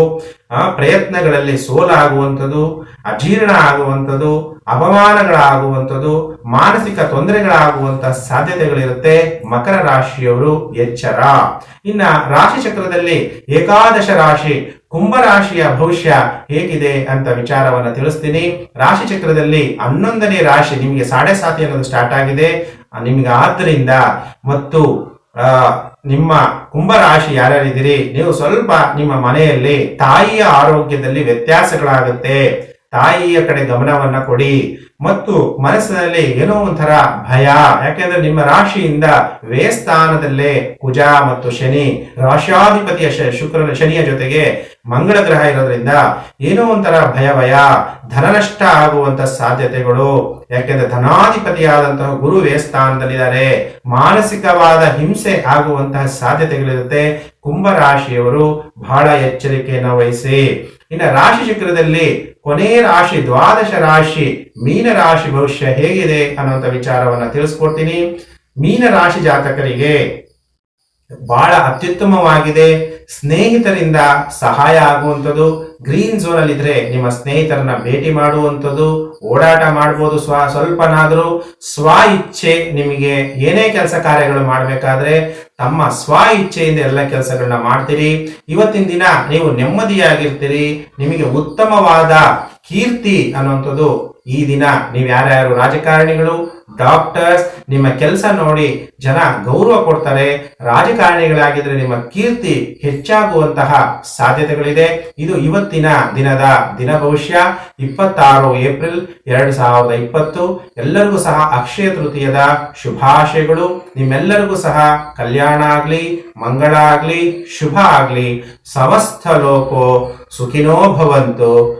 ಪ್ರಯತ್ನಗಳಲ್ಲಿ ಸೋಲಾಗುವಂಥದ್ದು, ಅಜೀರ್ಣ ಆಗುವಂಥದ್ದು ಅಪಮಾನಗಳಾಗುವಂಥದ್ದು ಮಾನಸಿಕ ತೊಂದರೆಗಳಾಗುವಂತಹ ಸಾಧ್ಯತೆಗಳಿರುತ್ತೆ. ಮಕರ ರಾಶಿಯವರು ಎಚ್ಚರ. ಇನ್ನ ರಾಶಿ ಚಕ್ರದಲ್ಲಿ ಏಕಾದಶ ರಾಶಿ ಕುಂಭ ರಾಶಿಯ ಭವಿಷ್ಯ ಹೇಗಿದೆ ಅಂತ ವಿಚಾರವನ್ನ ತಿಳಿಸ್ತೀನಿ. ರಾಶಿ ಚಕ್ರದಲ್ಲಿ ಹನ್ನೊಂದನೇ ರಾಶಿ ನಿಮಗೆ ಸಾಡೆ ಸಾತಿ ಅನ್ನೋದು ಸ್ಟಾರ್ಟ್ ಆಗಿದೆ. ನಿಮ್ಗೆ ಆದ್ದರಿಂದ ಮತ್ತು ನಿಮ್ಮ ಕುಂಭ ರಾಶಿ ಯಾರ್ಯಾರಿದ್ದೀರಿ? ನೀವು ಸ್ವಲ್ಪ ನಿಮ್ಮ ಮನೆಯಲ್ಲಿ ತಾಯಿಯ ಆರೋಗ್ಯದಲ್ಲಿ ವ್ಯತ್ಯಾಸಗಳಾಗುತ್ತೆ. ತಾಯಿಯ ಕಡೆ ಗಮನವನ್ನ ಕೊಡಿ. ಮತ್ತು ಮನಸ್ಸಿನಲ್ಲಿ ಏನೋ ಒಂಥರ ಭಯ. ಯಾಕೆಂದ್ರೆ ನಿಮ್ಮ ರಾಶಿಯಿಂದ ವ್ಯಯಸ್ಥಾನದಲ್ಲೇ ಕುಜ ಮತ್ತು ಶನಿ ರಾಶಾಧಿಪತಿಯ ಶುಕ್ರನ ಶನಿಯ ಜೊತೆಗೆ ಮಂಗಳ ಗ್ರಹ ಇರೋದ್ರಿಂದ ಏನೋ ಒಂಥರ ಭಯ ಭಯ ಧನನಷ್ಟ ಆಗುವಂತ ಸಾಧ್ಯತೆಗಳು. ಯಾಕೆಂದ್ರೆ ಧನಾಧಿಪತಿಯಾದಂತಹ ಗುರು ವ್ಯಯಸ್ಥಾನದಲ್ಲಿದ್ದಾರೆ ಮಾನಸಿಕವಾದ ಹಿಂಸೆ ಆಗುವಂತಹ ಸಾಧ್ಯತೆಗಳಿರುತ್ತೆ. ಕುಂಭ ರಾಶಿಯವರು ಬಹಳ ಎಚ್ಚರಿಕೆಯನ್ನು ವಹಿಸಿ. ಇನ್ನು ರಾಶಿ ಚಕ್ರದಲ್ಲಿ ಕೊನೆಯ ರಾಶಿ, ದ್ವಾದಶ ರಾಶಿ, ಮೀನ ರಾಶಿ ಭವಿಷ್ಯ ಹೇಗಿದೆ ಅನ್ನುವಂಥ ವಿಚಾರವನ್ನ ತಿಳಿಸ್ಕೊಡ್ತೀನಿ. ಮೀನ ರಾಶಿ ಜಾತಕರಿಗೆ ಬಹಳ ಅತ್ಯುತ್ತಮವಾಗಿದೆ. ಸ್ನೇಹಿತರಿಂದ ಸಹಾಯ ಆಗುವಂಥದ್ದು ಗ್ರೀನ್ ಝೋನ್ ಅಲ್ಲಿ ಇದ್ರೆ ನಿಮ್ಮ ಸ್ನೇಹಿತರನ್ನ ಭೇಟಿ ಮಾಡುವಂಥದ್ದು, ಓಡಾಟ ಮಾಡಬಹುದು ಸ್ವ, ಸ್ವಲ್ಪನಾದರೂ. ಸ್ವ ಇಚ್ಛೆ ನಿಮಗೆ ಏನೇ ಕೆಲಸ ಕಾರ್ಯಗಳು ಮಾಡಬೇಕಾದ್ರೆ ತಮ್ಮ ಸ್ವ ಇಚ್ಛೆಯಿಂದ ಎಲ್ಲ ಕೆಲಸಗಳನ್ನ ಮಾಡ್ತೀರಿ. ಇವತ್ತಿನ ದಿನ ನೀವು ನೆಮ್ಮದಿಯಾಗಿರ್ತೀರಿ. ನಿಮಗೆ ಉತ್ತಮವಾದ ಕೀರ್ತಿ ಅನ್ನುವಂಥದ್ದು ಈ ದಿನ ನೀವು ಯಾರ್ಯಾರು ರಾಜಕಾರಣಿಗಳು ಡಾಕ್ಟರ್ಸ್ ನಿಮ್ಮ ಕೆಲಸ ನೋಡಿ ಜನ ಗೌರವ ಕೊಡ್ತಾರೆ, ರಾಜಕಾರಣಿಗಳಾಗಿದ್ರೆ ನಿಮ್ಮ ಕೀರ್ತಿ ಹೆಚ್ಚಾಗುವಂತಹ ಸಾಧ್ಯತೆಗಳಿದೆ. ಇದು ಇವತ್ತಿನ ದಿನದ ದಿನ ಭವಿಷ್ಯ. ಇಪ್ಪತ್ತಾರು ಏಪ್ರಿಲ್ ಎರಡು ಸಾವಿರದ ಇಪ್ಪತ್ತು. ಎಲ್ಲರಿಗೂ ಸಹ ಅಕ್ಷಯ ತೃತೀಯದ ಶುಭಾಶಯಗಳು. ನಿಮ್ಮೆಲ್ಲರಿಗೂ ಸಹ ಕಲ್ಯಾಣ ಆಗ್ಲಿ, ಮಂಗಳ ಆಗ್ಲಿ, ಶುಭ ಆಗ್ಲಿ. ಸಮಸ್ತ ಲೋಕೋ ಸುಖಿನೋ ಭವಂತು.